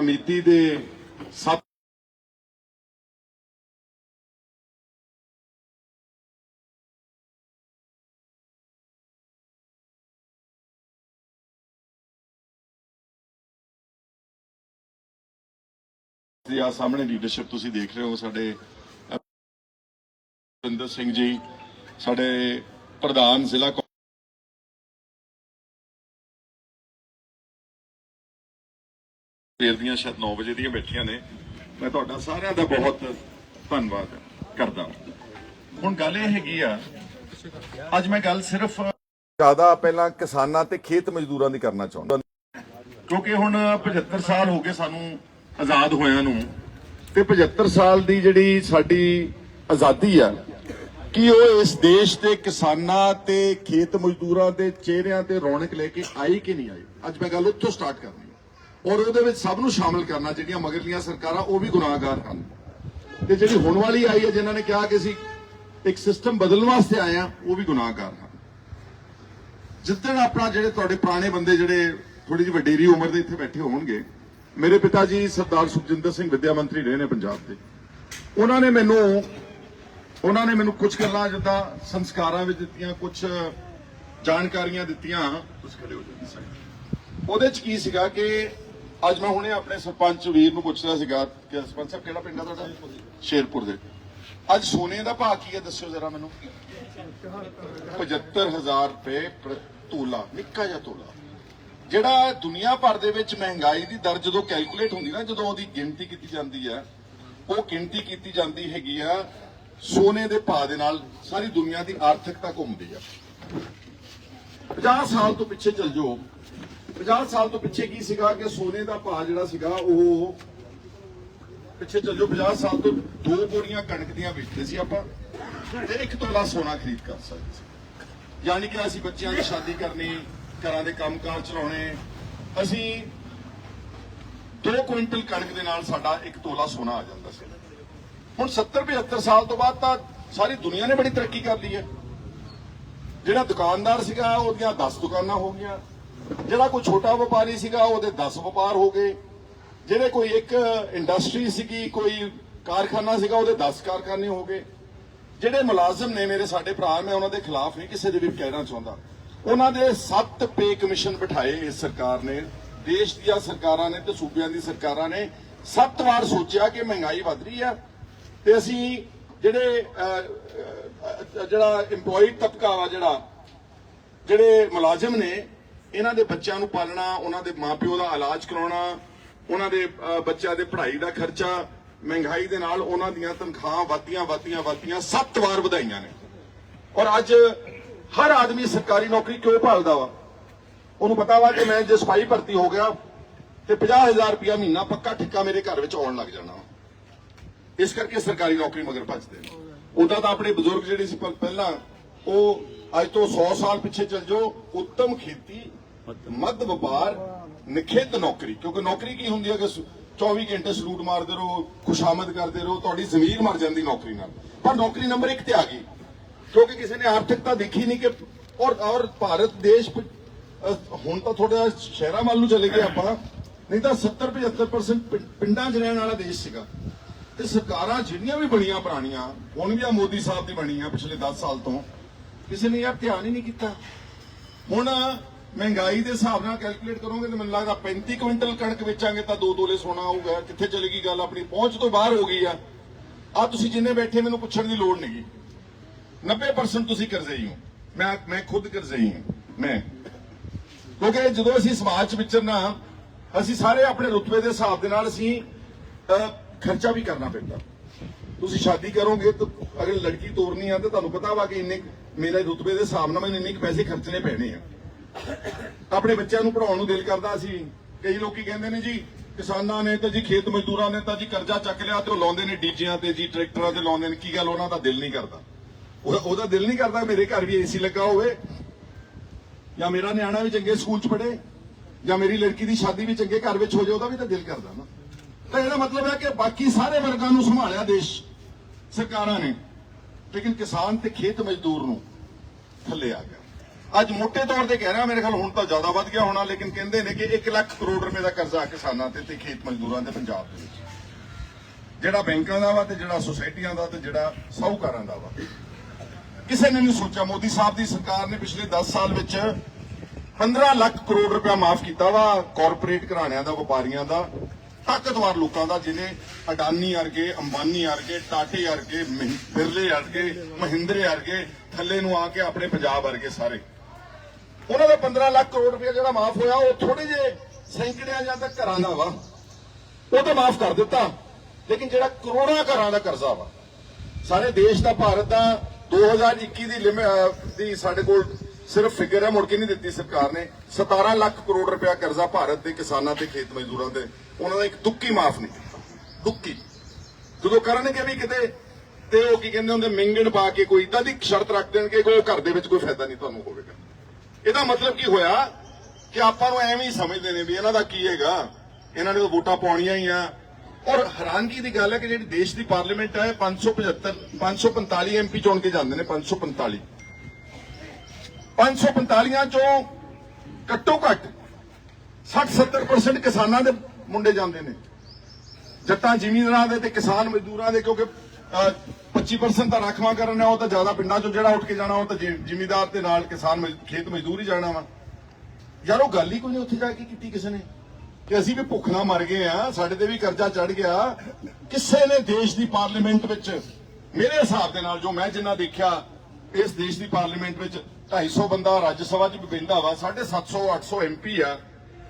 ਸਮਿਤੀ ਦੇ ਸੱਤ ਜੀ ਆ ਸਾਹਮਣੇ ਲੀਡਰਸ਼ਿਪ ਤੁਸੀਂ ਦੇਖ ਰਹੇ ਹੋ, ਸਾਡੇ ਅਮਰਿੰਦਰ ਸਿੰਘ ਜੀ, ਸਾਡੇ ਪ੍ਰਧਾਨ ਜ਼ਿਲ੍ਹਾ ਸਵੇਰ ਦੀਆਂ ਸ਼ਾਇਦ 9 ਵਜੇ ਦੀਆਂ ਬੈਠੀਆਂ ਨੇ। ਮੈਂ ਤੁਹਾਡਾ ਸਾਰਿਆਂ ਦਾ ਬਹੁਤ ਧੰਨਵਾਦ ਕਰਦਾ ਹੁਣ ਗੱਲ ਇਹ ਹੈਗੀ ਆ ਅੱਜ ਮੈਂ ਗੱਲ ਸਿਰਫ ਜ਼ਿਆਦਾ ਪਹਿਲਾਂ ਕਿਸਾਨਾਂ ਤੇ ਖੇਤ ਮਜ਼ਦੂਰਾਂ ਦੀ ਕਰਨਾ ਚਾਹੁੰਦਾ। ਕਿਉਂਕਿ ਹੁਣ 75 ਸਾਲ ਹੋ ਗਏ ਸਾਨੂੰ ਆਜ਼ਾਦ ਹੋਇਆਂ ਨੂੰ ਤੇ 75 ਸਾਲ ਦੀ ਜਿਹੜੀ ਸਾਡੀ ਆਜ਼ਾਦੀ ਆ ਕੀ ਉਹ ਇਸ ਦੇਸ਼ ਦੇ ਕਿਸਾਨਾਂ ਤੇ ਖੇਤ ਮਜ਼ਦੂਰਾਂ ਦੇ ਚਿਹਰਿਆਂ ਤੇ ਰੌਣਕ ਲੈ ਕੇ ਆਈ ਕਿ ਨਹੀਂ ਆਈ? ਅੱਜ ਮੈਂ ਗੱਲ ਉੱਥੋਂ ਸਟਾਰਟ ਕਰਨੀ ਔਰ ਉਹਦੇ ਵਿੱਚ ਸਭ ਨੂੰ ਸ਼ਾਮਲ ਕਰਨਾ ਜਿਹੜੀਆਂ ਮਗਰਲੀਆਂ ਸਰਕਾਰਾਂ ਉਹ ਵੀ ਗੁਨਾਹਗਾਰ ਹਨ। ਤੇ ਜਿਹੜੀ ਹੁਣ ਵਾਲੀ ਆਈ ਹੈ ਜਿਨ੍ਹਾਂ ਨੇ ਕਿਹਾ ਕਿ ਅਸੀਂ ਇੱਕ ਸਿਸਟਮ ਬਦਲਣ ਵਾਸਤੇ ਆਏ ਆ ਉਹ ਵੀ ਗੁਨਾਹਗਾਰ ਹਨ। ਜਿੱਦਣ ਆਪਣਾ ਜਿਹੜੇ ਤੁਹਾਡੇ ਪੁਰਾਣੇ ਬੰਦੇ ਜਿਹੜੇ ਥੋੜੀ ਜਿਹੀ ਵਡੇਰੀ ਉਮਰ ਦੇ ਇੱਥੇ ਬੈਠੇ ਹੋਣਗੇ ਮੇਰੇ ਪਿਤਾ ਜੀ ਸਰਦਾਰ ਸੁਖਜਿੰਦਰ ਸਿੰਘ ਵਿਦਿਆ ਮੰਤਰੀ ਰਹੇ ਨੇ ਪੰਜਾਬ ਦੇ। ਉਹਨਾਂ ਨੇ ਮੈਨੂੰ ਉਹਨਾਂ ਨੇ ਮੈਨੂੰ ਕੁਝ ਗੱਲਾਂ ਜਿੱਦਾਂ ਸੰਸਕਾਰਾਂ ਵਿੱਚ ਦਿੱਤੀਆਂ ਕੁਝ ਜਾਣਕਾਰੀਆਂ ਦਿੱਤੀਆਂ। ਉਸ ਖੜੇ ਹੋ ਜਾਂਦੇ ਉਹਦੇ ਚ ਕੀ ਸੀਗਾ ਕਿ ਅੱਜ ਮੈਂ ਹੁਣੇ ਆਪਣੇ ਸਰਪੰਚ ਵੀਰ ਨੂੰ ਪੁੱਛ ਰਿਹਾ ਸੀਗਾ ਕਿ ਸਰਪੰਚ ਸਾਹਿਬ, ਕਿਹੜਾ ਪਿੰਡ ਆ ਤੁਹਾਡਾ? ਸ਼ੇਰਪੁਰ ਦੇ। ਅੱਜ ਸੋਨੇ ਦਾ ਭਾਅ ਕੀ ਹੈ, ਦੱਸਿਓ ਜ਼ਰਾ ਮੈਨੂੰ। 75000 ਰੁਪਏ ਤੋਲਾ, ਨਿੱਕਾ ਜਿਹਾ ਤੋਲਾ। ਜਿਹੜਾ ਦੁਨੀਆ ਭਰ ਦੇ ਵਿੱਚ ਮਹਿੰਗਾਈ ਦੀ ਦਰ ਜਦੋਂ ਕੈਲਕੂਲੇਟ ਹੁੰਦੀ ਨਾ, ਜਦੋਂ ਉਹਦੀ ਗਿਣਤੀ ਕੀਤੀ ਜਾਂਦੀ ਹੈ, ਉਹ ਗਿਣਤੀ ਕੀਤੀ ਜਾਂਦੀ ਹੈਗੀ ਆ, ਸੋਨੇ ਦੇ ਭਾਅ ਦੇ ਨਾਲ ਸਾਰੀ ਦੁਨੀਆ ਦੀ ਆਰਥਿਕਤਾ ਘੁੰਮਦੀ ਆ। 50 ਸਾਲ ਤੋਂ ਪਿੱਛੇ ਚੱਲ ਜਾਓ 50 ਸਾਲ ਤੋਂ ਪਿੱਛੇ ਕੀ ਸੀਗਾ ਕਿ ਸੋਨੇ ਦਾ ਭਾਅ ਜਿਹੜਾ ਸੀਗਾ ਉਹ ਪਿੱਛੇ ਚੱਲ ਜਾਓ 50 ਸਾਲ ਤੋਂ ਦੋ ਬੋਰੀਆਂ ਕਣਕ ਦੀਆਂ ਵੇਚਦੇ ਸੀ ਆਪਾਂ ਤੇ ਇੱਕ ਤੋਲਾ ਸੋਨਾ ਖਰੀਦ ਕਰ ਸਕਦੇ ਸੀ। ਯਾਨੀ ਕਿ ਅਸੀਂ ਬੱਚਿਆਂ ਦੀ ਸ਼ਾਦੀ ਕਰਨੀ, ਘਰਾਂ ਦੇ ਕੰਮਕਾਰ ਚਲਾਉਣੇ, ਅਸੀਂ 2 ਕੁਇੰਟਲ ਕਣਕ ਦੇ ਨਾਲ ਸਾਡਾ ਇੱਕ ਤੋਲਾ ਸੋਨਾ ਆ ਜਾਂਦਾ ਸੀ। ਹੁਣ 70 75 ਸਾਲ ਤੋਂ ਬਾਅਦ ਤਾਂ ਸਾਰੀ ਦੁਨੀਆ ਨੇ ਬੜੀ ਤਰੱਕੀ ਕਰ ਲਈ ਹੈ। ਜਿਹੜਾ ਦੁਕਾਨਦਾਰ ਸੀਗਾ, ਉਹਦੀਆਂ 10 ਦੁਕਾਨਾਂ ਹੋ ਗਈਆਂ। ਜਿਹੜਾ ਕੋਈ ਛੋਟਾ ਵਪਾਰੀ ਸੀਗਾ, ਉਹਦੇ 10 ਵਪਾਰ ਹੋ ਗਏ। ਜਿਹੜੇ ਕੋਈ ਇੱਕ ਇੰਡਸਟਰੀ ਸੀਗੀ, ਕੋਈ ਕਾਰਖਾਨਾ ਸੀਗਾ, ਉਹਦੇ 10 ਕਾਰਖਾਨੇ ਹੋ ਗਏ। ਜਿਹੜੇ ਮੁਲਾਜ਼ਮ ਨੇ ਮੇਰੇ ਸਾਡੇ ਭਰਾ, ਮੈਂ ਉਹਨਾਂ ਦੇ ਖਿਲਾਫ ਨਹੀਂ ਕਿਸੇ ਦੇ ਵੀ ਕਹਿਣਾ ਚਾਹੁੰਦਾ। ਉਹਨਾਂ ਦੇ 7 ਪੇ ਕਮਿਸ਼ਨ ਬਿਠਾਏ ਇਸ ਸਰਕਾਰ ਨੇ। ਦੇਸ਼ ਦੀਆਂ ਸਰਕਾਰਾਂ ਨੇ ਤੇ ਸੂਬਿਆਂ ਦੀ ਸਰਕਾਰਾਂ ਨੇ। 7 ਵਾਰ ਸੋਚਿਆ ਕਿ ਮਹਿੰਗਾਈ ਵਧ ਰਹੀ ਆ। ਤੇ ਅਸੀਂ ਜਿਹੜੇ ਜਿਹੜਾ EMPLOYEE ਤਬਕਾ ਵਾ ਜਿਹੜਾ, ਜਿਹੜੇ ਮੁਲਾਜ਼ਮ ਨੇ ਇਹਨਾਂ ਦੇ ਬੱਚਿਆਂ ਨੂੰ ਪਾਲਣਾ, ਉਹਨਾਂ ਦੇ ਮਾਪਿਓ ਦਾ ਇਲਾਜ ਕਰਾਉਣਾ, ਉਹਨਾਂ ਦੇ ਬੱਚਿਆਂ ਦੇ ਪੜ੍ਹਾਈ ਦਾ ਖਰਚਾ, ਮਹਿੰਗਾਈ ਦੇ ਨਾਲ ਉਹਨਾਂ ਦੀਆਂ ਤਨਖਾਹਾਂ ਵਾਧੀਆਂ ਵਾਧੀਆਂ ਵਾਧੀਆਂ ਸੱਤ ਵਾਰ ਵਧਾਈਆਂ ਨੇ। ਔਰ ਅੱਜ ਹਰ ਆਦਮੀ ਸਰਕਾਰੀ ਨੌਕਰੀ ਕਿਉਂ ਭਾਲਦਾ ਵਾ? ਉਹਨੂੰ ਪਤਾ ਵਾ ਕਿ ਮੈਂ ਜੇ ਸਿਪਾਹੀ ਭਰਤੀ ਹੋ ਗਿਆ ਤੇ 50000 ਰੁਪਇਆ ਮਹੀਨਾ ਪੱਕਾ ਠਿੱਕਾ ਮੇਰੇ ਘਰ ਵਿੱਚ ਆਉਣ ਲੱਗ ਜਾਣਾ ਵਾ। ਇਸ ਕਰਕੇ ਸਰਕਾਰੀ ਨੌਕਰੀ ਮਗਰ ਭੱਜਦੇ ਨੇ। ਉਦਾਂ ਤਾਂ ਆਪਣੇ ਬਜ਼ੁਰਗ ਜਿਹੜੇ ਸੀ ਪਹਿਲਾਂ, ਉਹ ਅੱਜ ਤੋਂ 100 ਸਾਲ ਪਿੱਛੇ ਚੱਲ ਜਾਓ, ਉੱਤਮ ਖੇਤੀ ਮੱਧ ਵਪਾਰ ਨਿਖੇਧ ਨੌਕਰੀ। ਕਿਉਂਕਿ ਨੌਕਰੀ ਕੀ ਹੁੰਦੀ ਹੈ ਕਿ 24 ਘੰਟੇ ਸਲੂਟ ਮਾਰਦੇ ਰਹੋ, ਖੁਸ਼ਾਮਦ ਕਰਦੇ ਰਹੋ, ਤੁਹਾਡੀ ਜ਼ਮੀਰ ਮਰ ਜਾਂਦੀ ਨੌਕਰੀ ਨਾਲ। ਪਰ ਨੌਕਰੀ ਨੰਬਰ 1 ਤੇ ਆ ਗਈ। ਕਿਉਂਕਿ ਕਿਸੇ ਨੇ ਆਰਥਿਕਤਾ ਦੇਖੀ ਨਹੀਂ ਕਿ ਔਰ ਔਰ ਭਾਰਤ ਦੇਸ਼ ਹੁਣ ਤਾਂ ਥੋੜਾ ਸ਼ਹਿਰਾਂ ਵੱਲ ਨੂੰ ਚਲੇ ਗਏ ਆਪਾਂ। ਨਹੀਂ ਤਾਂ 70 75% ਪਿੰਡਾਂ 'ਚ ਰਹਿਣ ਵਾਲਾ ਦੇਸ਼ ਸੀਗਾ। ਤੇ ਸਰਕਾਰਾਂ ਜਿਹੜੀਆਂ ਵੀ ਬਣੀਆਂ ਪੁਰਾਣੀਆਂ, ਹੁਣ ਵੀ ਆ ਮੋਦੀ ਸਾਹਿਬ ਦੀ ਬਣੀ ਆ ਪਿਛਲੇ 10 ਸਾਲ ਤੋਂ, ਕਿਸੇ ਨੇ ਯਾਰ ਧਿਆਨ ਹੀ ਨਹੀਂ ਕੀਤਾ। ਹੁਣ ਮਹਿੰਗਾਈ ਦੇ ਹਿਸਾਬ ਨਾਲ ਕੈਲਕੂਲੇਟ ਕਰੋਗੇ ਤਾਂ ਮੈਨੂੰ ਲੱਗਦਾ 35 ਕੁਇੰਟਲ ਕਣਕ ਵੇਚਾਂਗੇ ਤਾਂ 2 ਤੋਲੇ ਸੋਨਾ ਆਊਗਾ ਕਿੱਥੇ ਚਲੇਗੀ ਗੱਲ ਆਪਣੀ? ਪਹੁੰਚ ਤੋਂ ਬਾਹਰ ਹੋ ਗਈ ਆ। ਆ ਤੁਸੀਂ ਜਿੰਨੇ ਬੈਠੇ, ਮੈਨੂੰ ਪੁੱਛਣ ਦੀ ਲੋੜ ਨਹੀਂਗੀ 90% ਤੁਸੀਂ ਕਰਜ਼ਈ ਹੋ ਮੈਂ ਮੈਂ ਖੁਦ ਕਰਜ਼ਈ ਹਾਂ ਮੈਂ। ਕਿਉਂਕਿ ਜਦੋਂ ਅਸੀਂ ਸਮਾਜ 'ਚ ਵਿਚਰਨਾ, ਅਸੀਂ ਸਾਰੇ ਆਪਣੇ ਰੁਤਬੇ ਦੇ ਹਿਸਾਬ ਦੇ ਨਾਲ ਅਸੀਂ ਖਰਚਾ ਵੀ ਕਰਨਾ ਪੈਂਦਾ। ਤੁਸੀਂ ਸ਼ਾਦੀ ਕਰੋਗੇ ਤਾਂ ਅਗਰ ਲੜਕੀ ਤੋਰਨੀ ਆ ਤਾਂ ਤੁਹਾਨੂੰ ਪਤਾ ਵਾ ਕਿ ਇੰਨੇ ਮੇਰੇ ਰੁਤਬੇ ਦੇ ਹਿਸਾਬ ਨਾਲ ਮੈਨੂੰ ਇੰਨੇ ਕੁ ਪੈਸੇ ਖਰਚਣੇ ਪੈਣੇ ਆ। ਆਪਣੇ ਬੱਚਿਆਂ ਨੂੰ ਪੜਾਉਣ ਨੂੰ ਦਿਲ ਕਰਦਾ ਸੀ। ਕਈ ਲੋਕੀ ਕਹਿੰਦੇ ਨੇ ਜੀ, ਕਿਸਾਨਾਂ ਨੇ ਤੇ ਜੀ, ਖੇਤ ਮਜ਼ਦੂਰਾਂ ਨੇ ਤਾਂ ਜੀ ਕਰਜ਼ਾ ਚੱਕ ਲਿਆ ਤੇ ਉਹ ਲਾਉਂਦੇ ਨੇ ਡੀਜਿਆਂ ਤੇ ਜੀ, ਟਰੈਕਟਰਾਂ ਤੇ ਲਾਉਂਦੇ ਨੇ। ਕੀ ਗੱਲ ਉਹਨਾਂ ਦਾ ਦਿਲ ਨਹੀਂ ਕਰਦਾ? ਉਹਦਾ ਦਿਲ ਨਹੀਂ ਕਰਦਾ ਮੇਰੇ ਘਰ ਵੀ ਏਸੀ ਲੱਗਾ ਹੋਵੇ। ਜਾਂ ਮੇਰਾ ਨਿਆਣਾ ਵੀ ਚੰਗੇ ਸਕੂਲ 'ਚ ਪੜੇ ਜਾਂ ਮੇਰੀ ਲੜਕੀ ਦੀ ਸ਼ਾਦੀ ਵੀ ਚੰਗੇ ਘਰ ਵਿੱਚ ਹੋ ਜਾਵੇ, ਉਹਦਾ ਵੀ ਤਾਂ ਦਿਲ ਕਰਦਾ ਨਾ। ਤਾਂ ਇਹਦਾ ਮਤਲਬ ਹੈ ਕਿ ਬਾਕੀ ਸਾਰੇ ਵਰਗਾਂ ਨੂੰ ਸੰਭਾਲਿਆ ਦੇਸ਼, ਸਰਕਾਰਾਂ ਨੇ। ਲੇਕਿਨ ਕਿਸਾਨ ਤੇ ਖੇਤ ਮਜ਼ਦੂਰ ਨੂੰ ਥੱਲੇ ਆ ਗਿਆ। ਅੱਜ ਮੋਟੇ ਤੌਰ ਤੇ ਕਹਿ ਰਿਹਾ, ਮੇਰੇ ਖਿਆਲ ਹੁਣ ਤਾਂ ਜ਼ਿਆਦਾ ਵੱਧ ਗਿਆ ਹੋਣਾ, ਲੇਕਿਨ ਕਹਿੰਦੇ ਨੇ ਕਿ 1 ਲੱਖ ਕਰੋੜ ਰੁਪਏ ਦਾ ਕਰਜ਼ਾ ਕਿਸਾਨਾਂ ਤੇ ਤੇ ਖੇਤ ਮਜ਼ਦੂਰਾਂ ਦੇ ਪੰਜਾਬ ਦੇ ਵਿੱਚ। ਜਿਹੜਾ ਬੈਂਕਾਂ ਦਾ ਵਾ ਤੇ ਜਿਹੜਾ ਸੁਸਾਇਟੀਆਂ ਦਾ ਤੇ ਜਿਹੜਾ ਸਾਹੂਕਾਰਾਂ ਦਾ ਵਾ। ਕਿਸੇ ਨੇ ਨਹੀਂ ਸੋਚਿਆ, ਮੋਦੀ ਸਾਹਿਬ ਦੀ ਸਰਕਾਰ ਨੇ ਪਿਛਲੇ 10 ਸਾਲ ਵਿੱਚ 15 ਲੱਖ ਕਰੋੜ ਰੁਪਇਆ ਮਾਫ ਕੀਤਾ ਵਾ ਕਾਰਪੋਰੇਟ ਘਰਾਣਿਆਂ ਦਾ, ਵਪਾਰੀਆਂ ਦਾ, ਤਾਕਤਵਰ ਲੋਕਾਂ ਦਾ, ਜਿਹਨੇ ਅਡਾਨੀ ਵਰਗੇ, ਅੰਬਾਨੀ ਵਰਗੇ, ਟਾਟੇ ਵਰਗੇ ਬਿਰਲੇ ਵਰਗੇ, ਮਹਿੰਦਰੇ ਵਰਗੇ, ਥੱਲੇ ਨੂੰ ਆ ਕੇ ਆਪਣੇ ਪੰਜਾਬ ਵਰਗੇ ਸਾਰੇ। ਉਹਨਾਂ ਦਾ 15 ਲੱਖ ਕਰੋੜ ਰੁਪਇਆ ਜਿਹੜਾ ਮਾਫ ਹੋਇਆ, ਉਹ ਥੋੜੇ ਜਿਹੇ ਸੈਂਕੜਿਆਂ ਜਾਂ ਤਾਂ ਘਰਾਂ ਦਾ ਵਾ। ਉਹ ਤਾਂ ਮਾਫ ਕਰ ਦਿੱਤਾ, ਲੇਕਿਨ ਜਿਹੜਾ ਕਰੋੜਾਂ ਘਰਾਂ ਦਾ ਕਰਜ਼ਾ ਵਾ, ਸਾਰੇ ਦੇਸ਼ ਦਾ, ਭਾਰਤ ਦਾ 2021 ਦੀ ਲਿਮਿ- ਦੀ ਸਾਡੇ ਕੋਲ ਸਿਰਫ ਫਿਗਰ ਹੈ, ਮੁੜ ਕੇ ਨਹੀਂ ਦਿੱਤੀ ਸਰਕਾਰ ਨੇ। 17 ਲੱਖ ਕਰੋੜ ਰੁਪਇਆ ਕਰਜ਼ਾ ਭਾਰਤ ਦੇ ਕਿਸਾਨਾਂ ਤੇ, ਖੇਤ ਮਜ਼ਦੂਰਾਂ ਤੇ, ਉਹਨਾਂ ਦਾ ਇੱਕ ਦੁੱਕੀ ਮਾਫ ਨਹੀਂ ਕੀਤਾ। ਦੁੱਕੀ ਜਦੋਂ ਕਰਨਗੇ ਵੀ ਕਿਤੇ, ਤੇ ਉਹ ਕੀ ਕਹਿੰਦੇ ਹੁੰਦੇ, ਮਿੰਗਣ ਪਾ ਕੇ ਕੋਈ ਇਦਾਂ ਦੀ ਸ਼ਰਤ ਰੱਖ ਦੇਣਗੇ ਕਿ ਘਰ ਦੇ ਵਿੱਚ ਕੋਈ ਫਾਇਦਾ ਨਹੀਂ ਤੁਹਾਨੂੰ ਹੋਵੇਗਾ। ਇਹਦਾ ਮਤਲਬ ਕੀ ਹੋਇਆ ਕਿ ਆਪਾਂ ਨੂੰ ਐਵੇਂ ਹੀ ਸਮਝਦੇ ਨੇ ਵੀ ਇਹਨਾਂ ਦਾ ਕੀ ਹੈਗਾ? ਇਹਨਾਂ ਨੇ ਤਾਂ ਵੋਟਾਂ ਪਾਉਣੀਆਂ ਹੀ ਆ। ਔਰ ਹੈਰਾਨਗੀ ਦੀ ਗੱਲ ਹੈ ਕਿ ਜਿਹੜੀ ਦੇਸ਼ ਦੀ ਪਾਰਲੀਮੈਂਟ ਹੈ 575 545 ਐਮਪੀ ਚੁਣ ਕੇ ਜਾਂਦੇ ਨੇ 545 545 ਚੋਂ ਘੱਟੋ ਘੱਟ 60 70% ਕਿਸਾਨਾਂ ਦੇ ਮੁੰਡੇ ਜਾਂਦੇ ਨੇ। ਜੱਟਾਂ ਜ਼ਿਮੀਂਦਾਰਾਂ ਦੇ ਤੇ ਕਿਸਾਨ ਮਜ਼ਦੂਰਾਂ ਦੇ, ਕਿਉਂਕਿ 25% ਤਾਂ ਰਾਖਵਾਂ ਕਰਨ ਹੈ ਉਹ ਤਾਂ ਜ਼ਿਆਦਾ ਪਿੰਡਾਂ ਚੋਂ ਜਿਹੜਾ ਉੱਠ ਕੇ ਜਾਣਾ ਉਹ ਤਾਂ ਜ਼ਿ- ਤੇ ਨਾਲ ਕਿਸਾਨ ਖੇਤ ਮਜ਼ਦੂਰ ਹੀ ਜਾਣਾ ਵਾ। ਯਾਰ ਉਹ ਗੱਲ ਹੀ ਕੋਈ ਨਹੀਂ ਉੱਥੇ ਜਾ ਕੇ ਕੀਤੀ ਕਿਸੇ ਨੇ। ਕਿ ਅਸੀਂ ਵੀ ਭੁੱਖ ਨਾਲ ਮਰ ਗਏ ਆ ਸਾਡੇ ਤੇ ਵੀ ਕਰਜ਼ਾ ਚੜ ਗਿਆ। ਕਿਸੇ ਨੇ ਦੇਸ਼ ਦੀ ਪਾਰਲੀਮੈਂਟ ਵਿੱਚ, ਮੇਰੇ ਹਿਸਾਬ ਦੇ ਨਾਲ ਜੋ ਮੈਂ ਜਿੰਨਾ ਦੇਖਿਆ, ਇਸ ਦੇਸ਼ ਦੀ ਪਾਰਲੀਮੈਂਟ ਵਿੱਚ 250 ਬੰਦਾ ਰਾਜ ਸਭਾ 'ਚ ਵੀ ਬੈਂਦਾ ਵਾ 750 800 ਐਮਪੀ ਆ।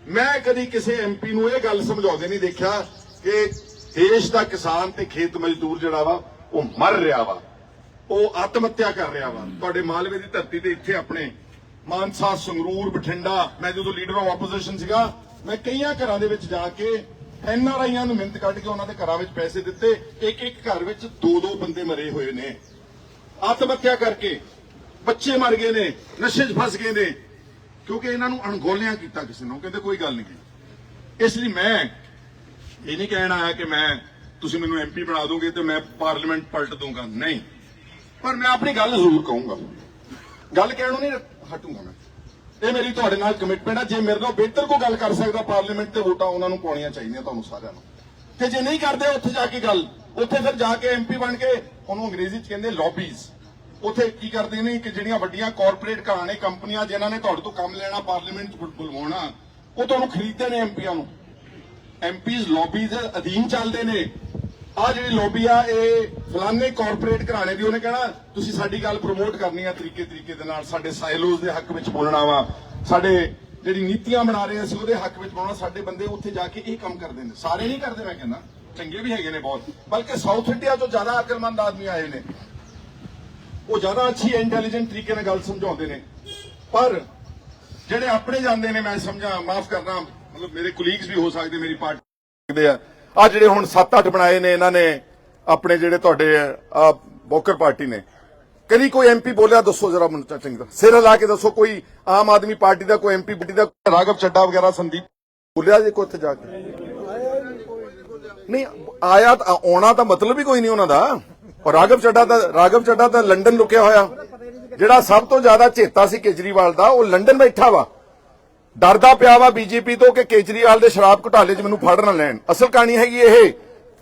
ਮੈਂ ਕਦੀ ਕਿਸੇ ਐਮਪੀ ਨੂੰ ਇਹ ਗੱਲ ਸਮਝਾਉਂਦੇ ਨਹੀਂ ਦੇਖਿਆ ਕਿ ਦੇਸ਼ ਦਾ ਕਿਸਾਨ ਤੇ ਖੇਤ ਮਜ਼ਦੂਰ ਜਿਹੜਾ ਵਾ ਉਹ ਮਰ ਰਿਹਾ ਵਾ। ਉਹ ਆਤਮ ਹੱਤਿਆ ਕਰ ਰਿਹਾ ਵਾ। ਤੁਹਾਡੇ ਮਾਲਵੇ ਦੀ ਧਰਤੀ ਤੇ ਇੱਥੇ ਆਪਣੇ ਮਾਨਸਾ, ਸੰਗਰੂਰ, ਬਠਿੰਡਾ, ਮੈਂ ਜਦੋਂ ਲੀਡਰ ਆਫ ਆਪੋਜੀਸ਼ਨ ਸੀਗਾ, ਮੈਂ ਕਈਆਂ ਘਰਾਂ ਦੇ ਵਿੱਚ ਜਾ ਕੇ ਐਨ ਆਰ ਆਈਆਂ ਨੂੰ ਮਿਹਨਤ ਕੱਢ ਕੇ ਉਹਨਾਂ ਦੇ ਘਰਾਂ ਵਿੱਚ ਪੈਸੇ ਦਿੱਤੇ। ਇੱਕ ਇੱਕ ਘਰ ਵਿੱਚ ਦੋ ਦੋ ਬੰਦੇ ਮਰੇ ਹੋਏ ਨੇ। ਆਤਮ ਹੱਤਿਆ ਕਰਕੇ ਬੱਚੇ ਮਰ ਗਏ ਨੇ, ਨਸ਼ੇ 'ਚ ਫਸ ਗਏ ਨੇ। ਕਿਉਂਕਿ ਇਹਨਾਂ ਨੂੰ ਅਣਗੋਲਿਆਂ ਕੀਤਾ ਕਿਸੇ ਨੂੰ। ਕਹਿੰਦੇ ਕੋਈ ਗੱਲ ਨਹੀਂ। ਇਸ ਲਈ ਮੈਂ ਇਹ ਨਹੀਂ ਕਹਿਣਾ ਹੈ ਕਿ ਮੈਂ ਤੁਸੀਂ ਮੈਨੂੰ ਐਮਪੀ ਬਣਾ ਦੋਗੇ ਤੇ ਮੈਂ ਪਾਰਲੀਮੈਂਟ ਪਲਟ ਦੂੰਗਾ ਨਹੀਂ। ਪਰ ਮੈਂ ਆਪਣੀ ਗੱਲ ਜ਼ਰੂਰ ਕਹੂੰਗਾ। ਗੱਲ ਕਹਿਣ ਨਹੀਂ ਹਟੂੰਗਾ ਮੈਂ। ਇਹ ਮੇਰੀ ਤੁਹਾਡੇ ਨਾਲ ਕਮਿਟਮੈਂਟ ਹੈ ਜੇ ਮੇਰੇ ਨਾਲ ਬਿਹਤਰ ਕੋਈ ਗੱਲ ਕਰ ਸਕਦਾ ਪਾਰਲੀਮੈਂਟ ਤੇ ਵੋਟਾਂ, ਉਹਨਾਂ ਨੂੰ ਪਾਉਣੀਆਂ ਚਾਹੀਦੀਆਂ ਤੁਹਾਨੂੰ ਸਾਰਿਆਂ ਨੂੰ। ਤੇ ਜੇ ਨਹੀਂ ਕਰਦੇ ਉੱਥੇ ਜਾ ਕੇ ਗੱਲ, ਉੱਥੇ ਫਿਰ ਜਾ ਕੇ ਐਮਪੀ ਬਣ ਕੇ, ਉਹਨੂੰ ਅੰਗਰੇਜ਼ੀ ਚ ਕਹਿੰਦੇ ਲੌਬੀਜ਼ ਉੱਥੇ ਕੀ ਕਰਦੇ ਨੇ ਕਿ ਜਿਹੜੀਆਂ ਵੱਡੀਆਂ ਕਾਰਪੋਰੇਟ ਘਰਾਣੇ ਕੰਪਨੀਆਂ ਜਿਨ੍ਹਾਂ ਨੇ ਤੁਹਾਡੇ ਤੋਂ ਕੰਮ ਲੈਣਾ ਪਾਰਲੀਮੈਂਟ ਚ ਬੁਲਵਾਉਣਾ, ਉਹ ਤੁਹਾਨੂੰ ਖਰੀਦਦੇ ਨੇ ਐਮਪੀਆਂ ਨੂੰ। ਐਮਪੀਜ਼ ਲੌਬੀ ਦੇ ਅਧੀਨ ਚੱਲਦੇ ਨੇ। ਆ ਜਿਹੜੀ ਲੌਬੀ ਆ, ਇਹ ਫਲਾਨੇ ਕਾਰਪੋਰੇਟ ਘਰਾਣੇ ਦੀ, ਉਹਨੇ ਕਹਿਣਾ, ਤੁਸੀਂ ਸਾਡੀ ਗੱਲ ਪ੍ਰਮੋਟ ਕਰਨੀ ਆ ਤਰੀਕੇ ਤਰੀਕੇ ਦੇ ਨਾਲ, ਸਾਡੇ ਸਾਇਲੋਜ਼ ਦੇ ਹੱਕ ਵਿੱਚ ਬੋਲਣਾ ਵਾ, ਸਾਡੇ ਜਿਹੜੀ ਨੀਤੀਆਂ ਬਣਾ ਰਹੇ ਅਸੀਂ, ਉਹਦੇ ਹੱਕ ਵਿੱਚ ਬੋਲਣਾ, ਸਾਡੇ ਬੰਦੇ ਉੱਥੇ ਜਾ ਕੇ ਇਹ ਕੰਮ ਕਰਦੇ ਨੇ। ਸਾਰੇ ਨਹੀਂ ਕਰਦੇ, ਮੈਂ ਕਹਿੰਦਾ। ਚੰਗੇ ਵੀ ਹੈਗੇ ਨੇ ਬਹੁਤ, ਬਲਕਿ ਸਾਊਥ ਇੰਡੀਆ ਤੋਂ ਜ਼ਿਆਦਾ ਅਕਲਮੰਦ ਆਦਮੀ ਆਏ ਨੇ। ਉਹ ਜ਼ਿਆਦਾ ਅੱਛੀ ਇੰਟੈਲੀਜੈਂਟ ਤਰੀਕੇ ਨਾਲ ਗੱਲ ਸਮਝਾਉਂਦੇ ਨੇ। ਪਰ ਜਿਹੜੇ ਆਪਣੇ ਜਾਂਦੇ ਨੇ, ਮੈਂ ਸਮਝਾਂ, ਮਾਫ ਕਰਨਾ, ਮਤਲਬ ਮੇਰੇ ਕੁਲੀਗਸ ਵੀ ਹੋ ਸਕਦੇ, ਮੇਰੀ ਪਾਰਟੀ ਦੇ ਆ। ਆ ਜਿਹੜੇ ਹੁਣ 7-8 ਬਣਾਏ ਨੇ, ਇਹਨਾਂ ਨੇ ਆਪਣੇ ਜਿਹੜੇ ਤੁਹਾਡੇ, ਆ ਬੋਕਰ ਪਾਰਟੀ ਨੇ। ਕਦੀ ਕੋਈ ਐਮਪੀ ਬੋਲਿਆ, ਦੱਸੋ ਜਰਾ ਮੈਨੂੰ ਚੰਗੀ ਤਰ੍ਹਾਂ। ਸਿਰ ਹਿਲਾ ਕੇ ਦੱਸੋ, ਕੋਈ ਆਮ ਆਦਮੀ ਪਾਰਟੀ ਦਾ, ਕੋਈ ਐਮਪੀ ਬੁੱਢੀ ਦਾ ਰਾਘਵ ਚੱਡਾ ਵਗੈਰਾ, ਸੰਦੀਪ ਬੋਲਿਆ ਜੇ ਕੋਈ ਉੱਥੇ ਜਾ ਕੇ? ਨਹੀਂ, ਆਇਆ ਤਾਂ, ਆਉਣਾ ਤਾਂ ਮਤਲਬ ਹੀ ਕੋਈ ਨਹੀਂ ਉਹਨਾਂ ਦਾ। ਔਰ ਰਾਘਵ ਚੱਡਾ ਤਾਂ, ਰਾਘਵ ਚੱਡਾ ਤਾਂ ਲੰਡਨ ਲੁਕਿਆ ਹੋਇਆ। ਜਿਹੜਾ ਸਭ ਤੋਂ ਜ਼ਿਆਦਾ ਚੇਤਾ ਸੀ ਕੇਜਰੀਵਾਲ ਦਾ, ਉਹ ਲੰਡਨ ਬੈਠਾ ਵਾ। ਡਰਦਾ ਪਿਆ ਵਾ ਬੀਜੇਪੀ ਤੋਂ ਕਿ ਕੇਜਰੀਵਾਲ ਦੇ ਸ਼ਰਾਬ ਘੁਟਾਲੇ 'ਚ ਮੈਨੂੰ ਫੜ ਨਾ ਲੈਣ। ਅਸਲ ਕਹਾਣੀ ਹੈਗੀ ਇਹ।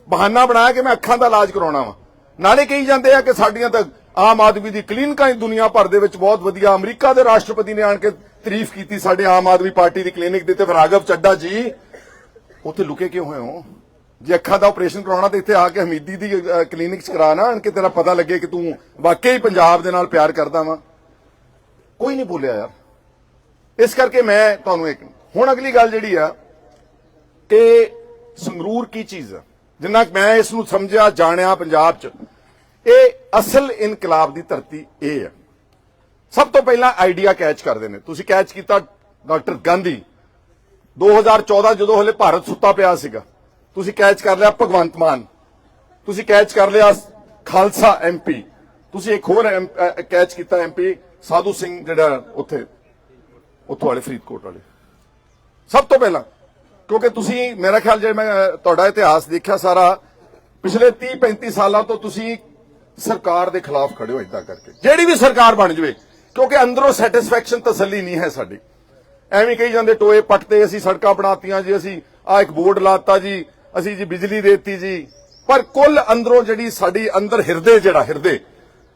ਬਹਾਨਾ ਬਣਾਇਆ ਕਿ ਮੈਂ ਅੱਖਾਂ ਦਾ ਇਲਾਜ ਕਰਾਉਣਾ ਵਾ। ਨਾਲੇ ਕਹੀ ਜਾਂਦੇ ਆ ਕਿ ਸਾਡੀਆਂ ਤਾਂ ਆਮ ਆਦਮੀ ਦੀ ਕਲੀਨਿਕਾਂ ਹੀ ਦੁਨੀਆ ਭਰ ਦੇ ਵਿੱਚ ਬਹੁਤ ਵਧੀਆ। ਅਮਰੀਕਾ ਦੇ ਰਾਸ਼ਟਰਪਤੀ ਨੇ ਆਣ ਕੇ ਤਾਰੀਫ ਕੀਤੀ ਸਾਡੇ ਆਮ ਆਦਮੀ ਪਾਰਟੀ ਦੀ ਕਲੀਨਿਕ ਦੇ ਤੇ। ਫਿਰ ਰਾਘਵ ਚੱਡਾ ਜੀ, ਉੱਥੇ ਲੁਕੇ ਕਿਉਂ ਹੋਏ ਹੋ? ਜੇ ਅੱਖਾਂ ਦਾ ਆਪਰੇਸ਼ਨ ਕਰਾਉਣਾ ਤੇ ਇੱਥੇ ਆ ਕੇ ਹਮੀਦੀ ਦੀ ਕਲੀਨਿਕ ਚ ਕਰਾ ਨਾ ਕਿ ਤੇਰਾ ਪਤਾ ਲੱਗੇ ਕਿ ਤੂੰ ਵਾਕਈ ਪੰਜਾਬ ਦੇ ਨਾਲ ਪਿਆਰ ਕਰਦਾ ਵਾ। ਕੋਈ ਨਹੀਂ ਬੋਲਿਆ ਯਾਰ। ਇਸ ਕਰਕੇ ਮੈਂ ਤੁਹਾਨੂੰ ਇੱਕ ਹੁਣ ਅਗਲੀ ਗੱਲ ਜਿਹੜੀ ਆ, ਕਿ ਸੰਗਰੂਰ ਕੀ ਚੀਜ਼ ਆ? ਜਿੰਨਾ ਮੈਂ ਇਸ ਨੂੰ ਸਮਝਿਆ, ਜਾਣਿਆ ਪੰਜਾਬ 'ਚ, ਇਹ ਅਸਲ ਇਨਕਲਾਬ ਦੀ ਧਰਤੀ ਇਹ ਆ। ਸਭ ਤੋਂ ਪਹਿਲਾਂ ਆਈਡੀਆ ਕੈਚ ਕਰਦੇ ਨੇ। ਤੁਸੀਂ ਕੈਚ ਕੀਤਾ ਡਾਕਟਰ ਗਾਂਧੀ। 2014 ਜਦੋਂ ਹਲੇ ਭਾਰਤ ਸੁੱਤਾ ਪਿਆ ਸੀਗਾ। ਤੁਸੀਂ ਕੈਚ ਕਰ ਲਿਆ ਭਗਵੰਤ ਮਾਨ। ਤੁਸੀਂ ਕੈਚ ਕਰ ਲਿਆ ਖਾਲਸਾ ਐਮਪੀ ਤੁਸੀਂ ਇੱਕ ਹੋਰ ਕੈਚ ਕੀਤਾ ਐਮਪੀ ਸਾਧੂ ਸਿੰਘ ਜਿਹੜਾ ਉੱਥੇ। ਉੱਥੋਂ ਵਾਲੇ ਫਰੀਦਕੋਟ ਵਾਲੇ। ਸਭ ਤੋਂ ਪਹਿਲਾਂ, ਕਿਉਂਕਿ ਤੁਸੀਂ, ਮੇਰਾ ਖਿਆਲ ਜੇ ਮੈਂ ਤੁਹਾਡਾ ਇਤਿਹਾਸ ਦੇਖਿਆ ਸਾਰਾ, ਪਿਛਲੇ 30 35 ਸਾਲਾਂ ਤੋਂ ਤੁਸੀਂ ਸਰਕਾਰ ਦੇ ਖਿਲਾਫ ਖੜੇ ਹੋ ਇਦਾਂ ਕਰਕੇ। ਜਿਹੜੀ ਵੀ ਸਰਕਾਰ ਬਣ ਜਵੇ, ਕਿਉਂਕਿ ਅੰਦਰੋਂ ਸੈਟੀਸਫੈਕਸ਼ਨ ਤਸੱਲੀ ਨਹੀਂ ਹੈ ਸਾਡੀ। ਐਵੇਂ ਕਹੀ ਜਾਂਦੇ, ਟੋਏ ਪੱਟਦੇ, ਅਸੀਂ ਸੜਕਾਂ ਬਣਾਤੀਆਂ ਜੀ, ਅਸੀਂ ਆ ਇੱਕ ਬੋਰਡ ਲਾਤਾ ਜੀ, ਅਸੀਂ ਜੀ ਬਿਜਲੀ ਦੇਤੀ ਜੀ। ਪਰ ਕੁੱਲ ਅੰਦਰੋਂ ਜਿਹੜੀ ਸਾਡੀ ਅੰਦਰ ਹਿਰਦੇ ਜਿਹੜਾ ਹਿਰਦੇ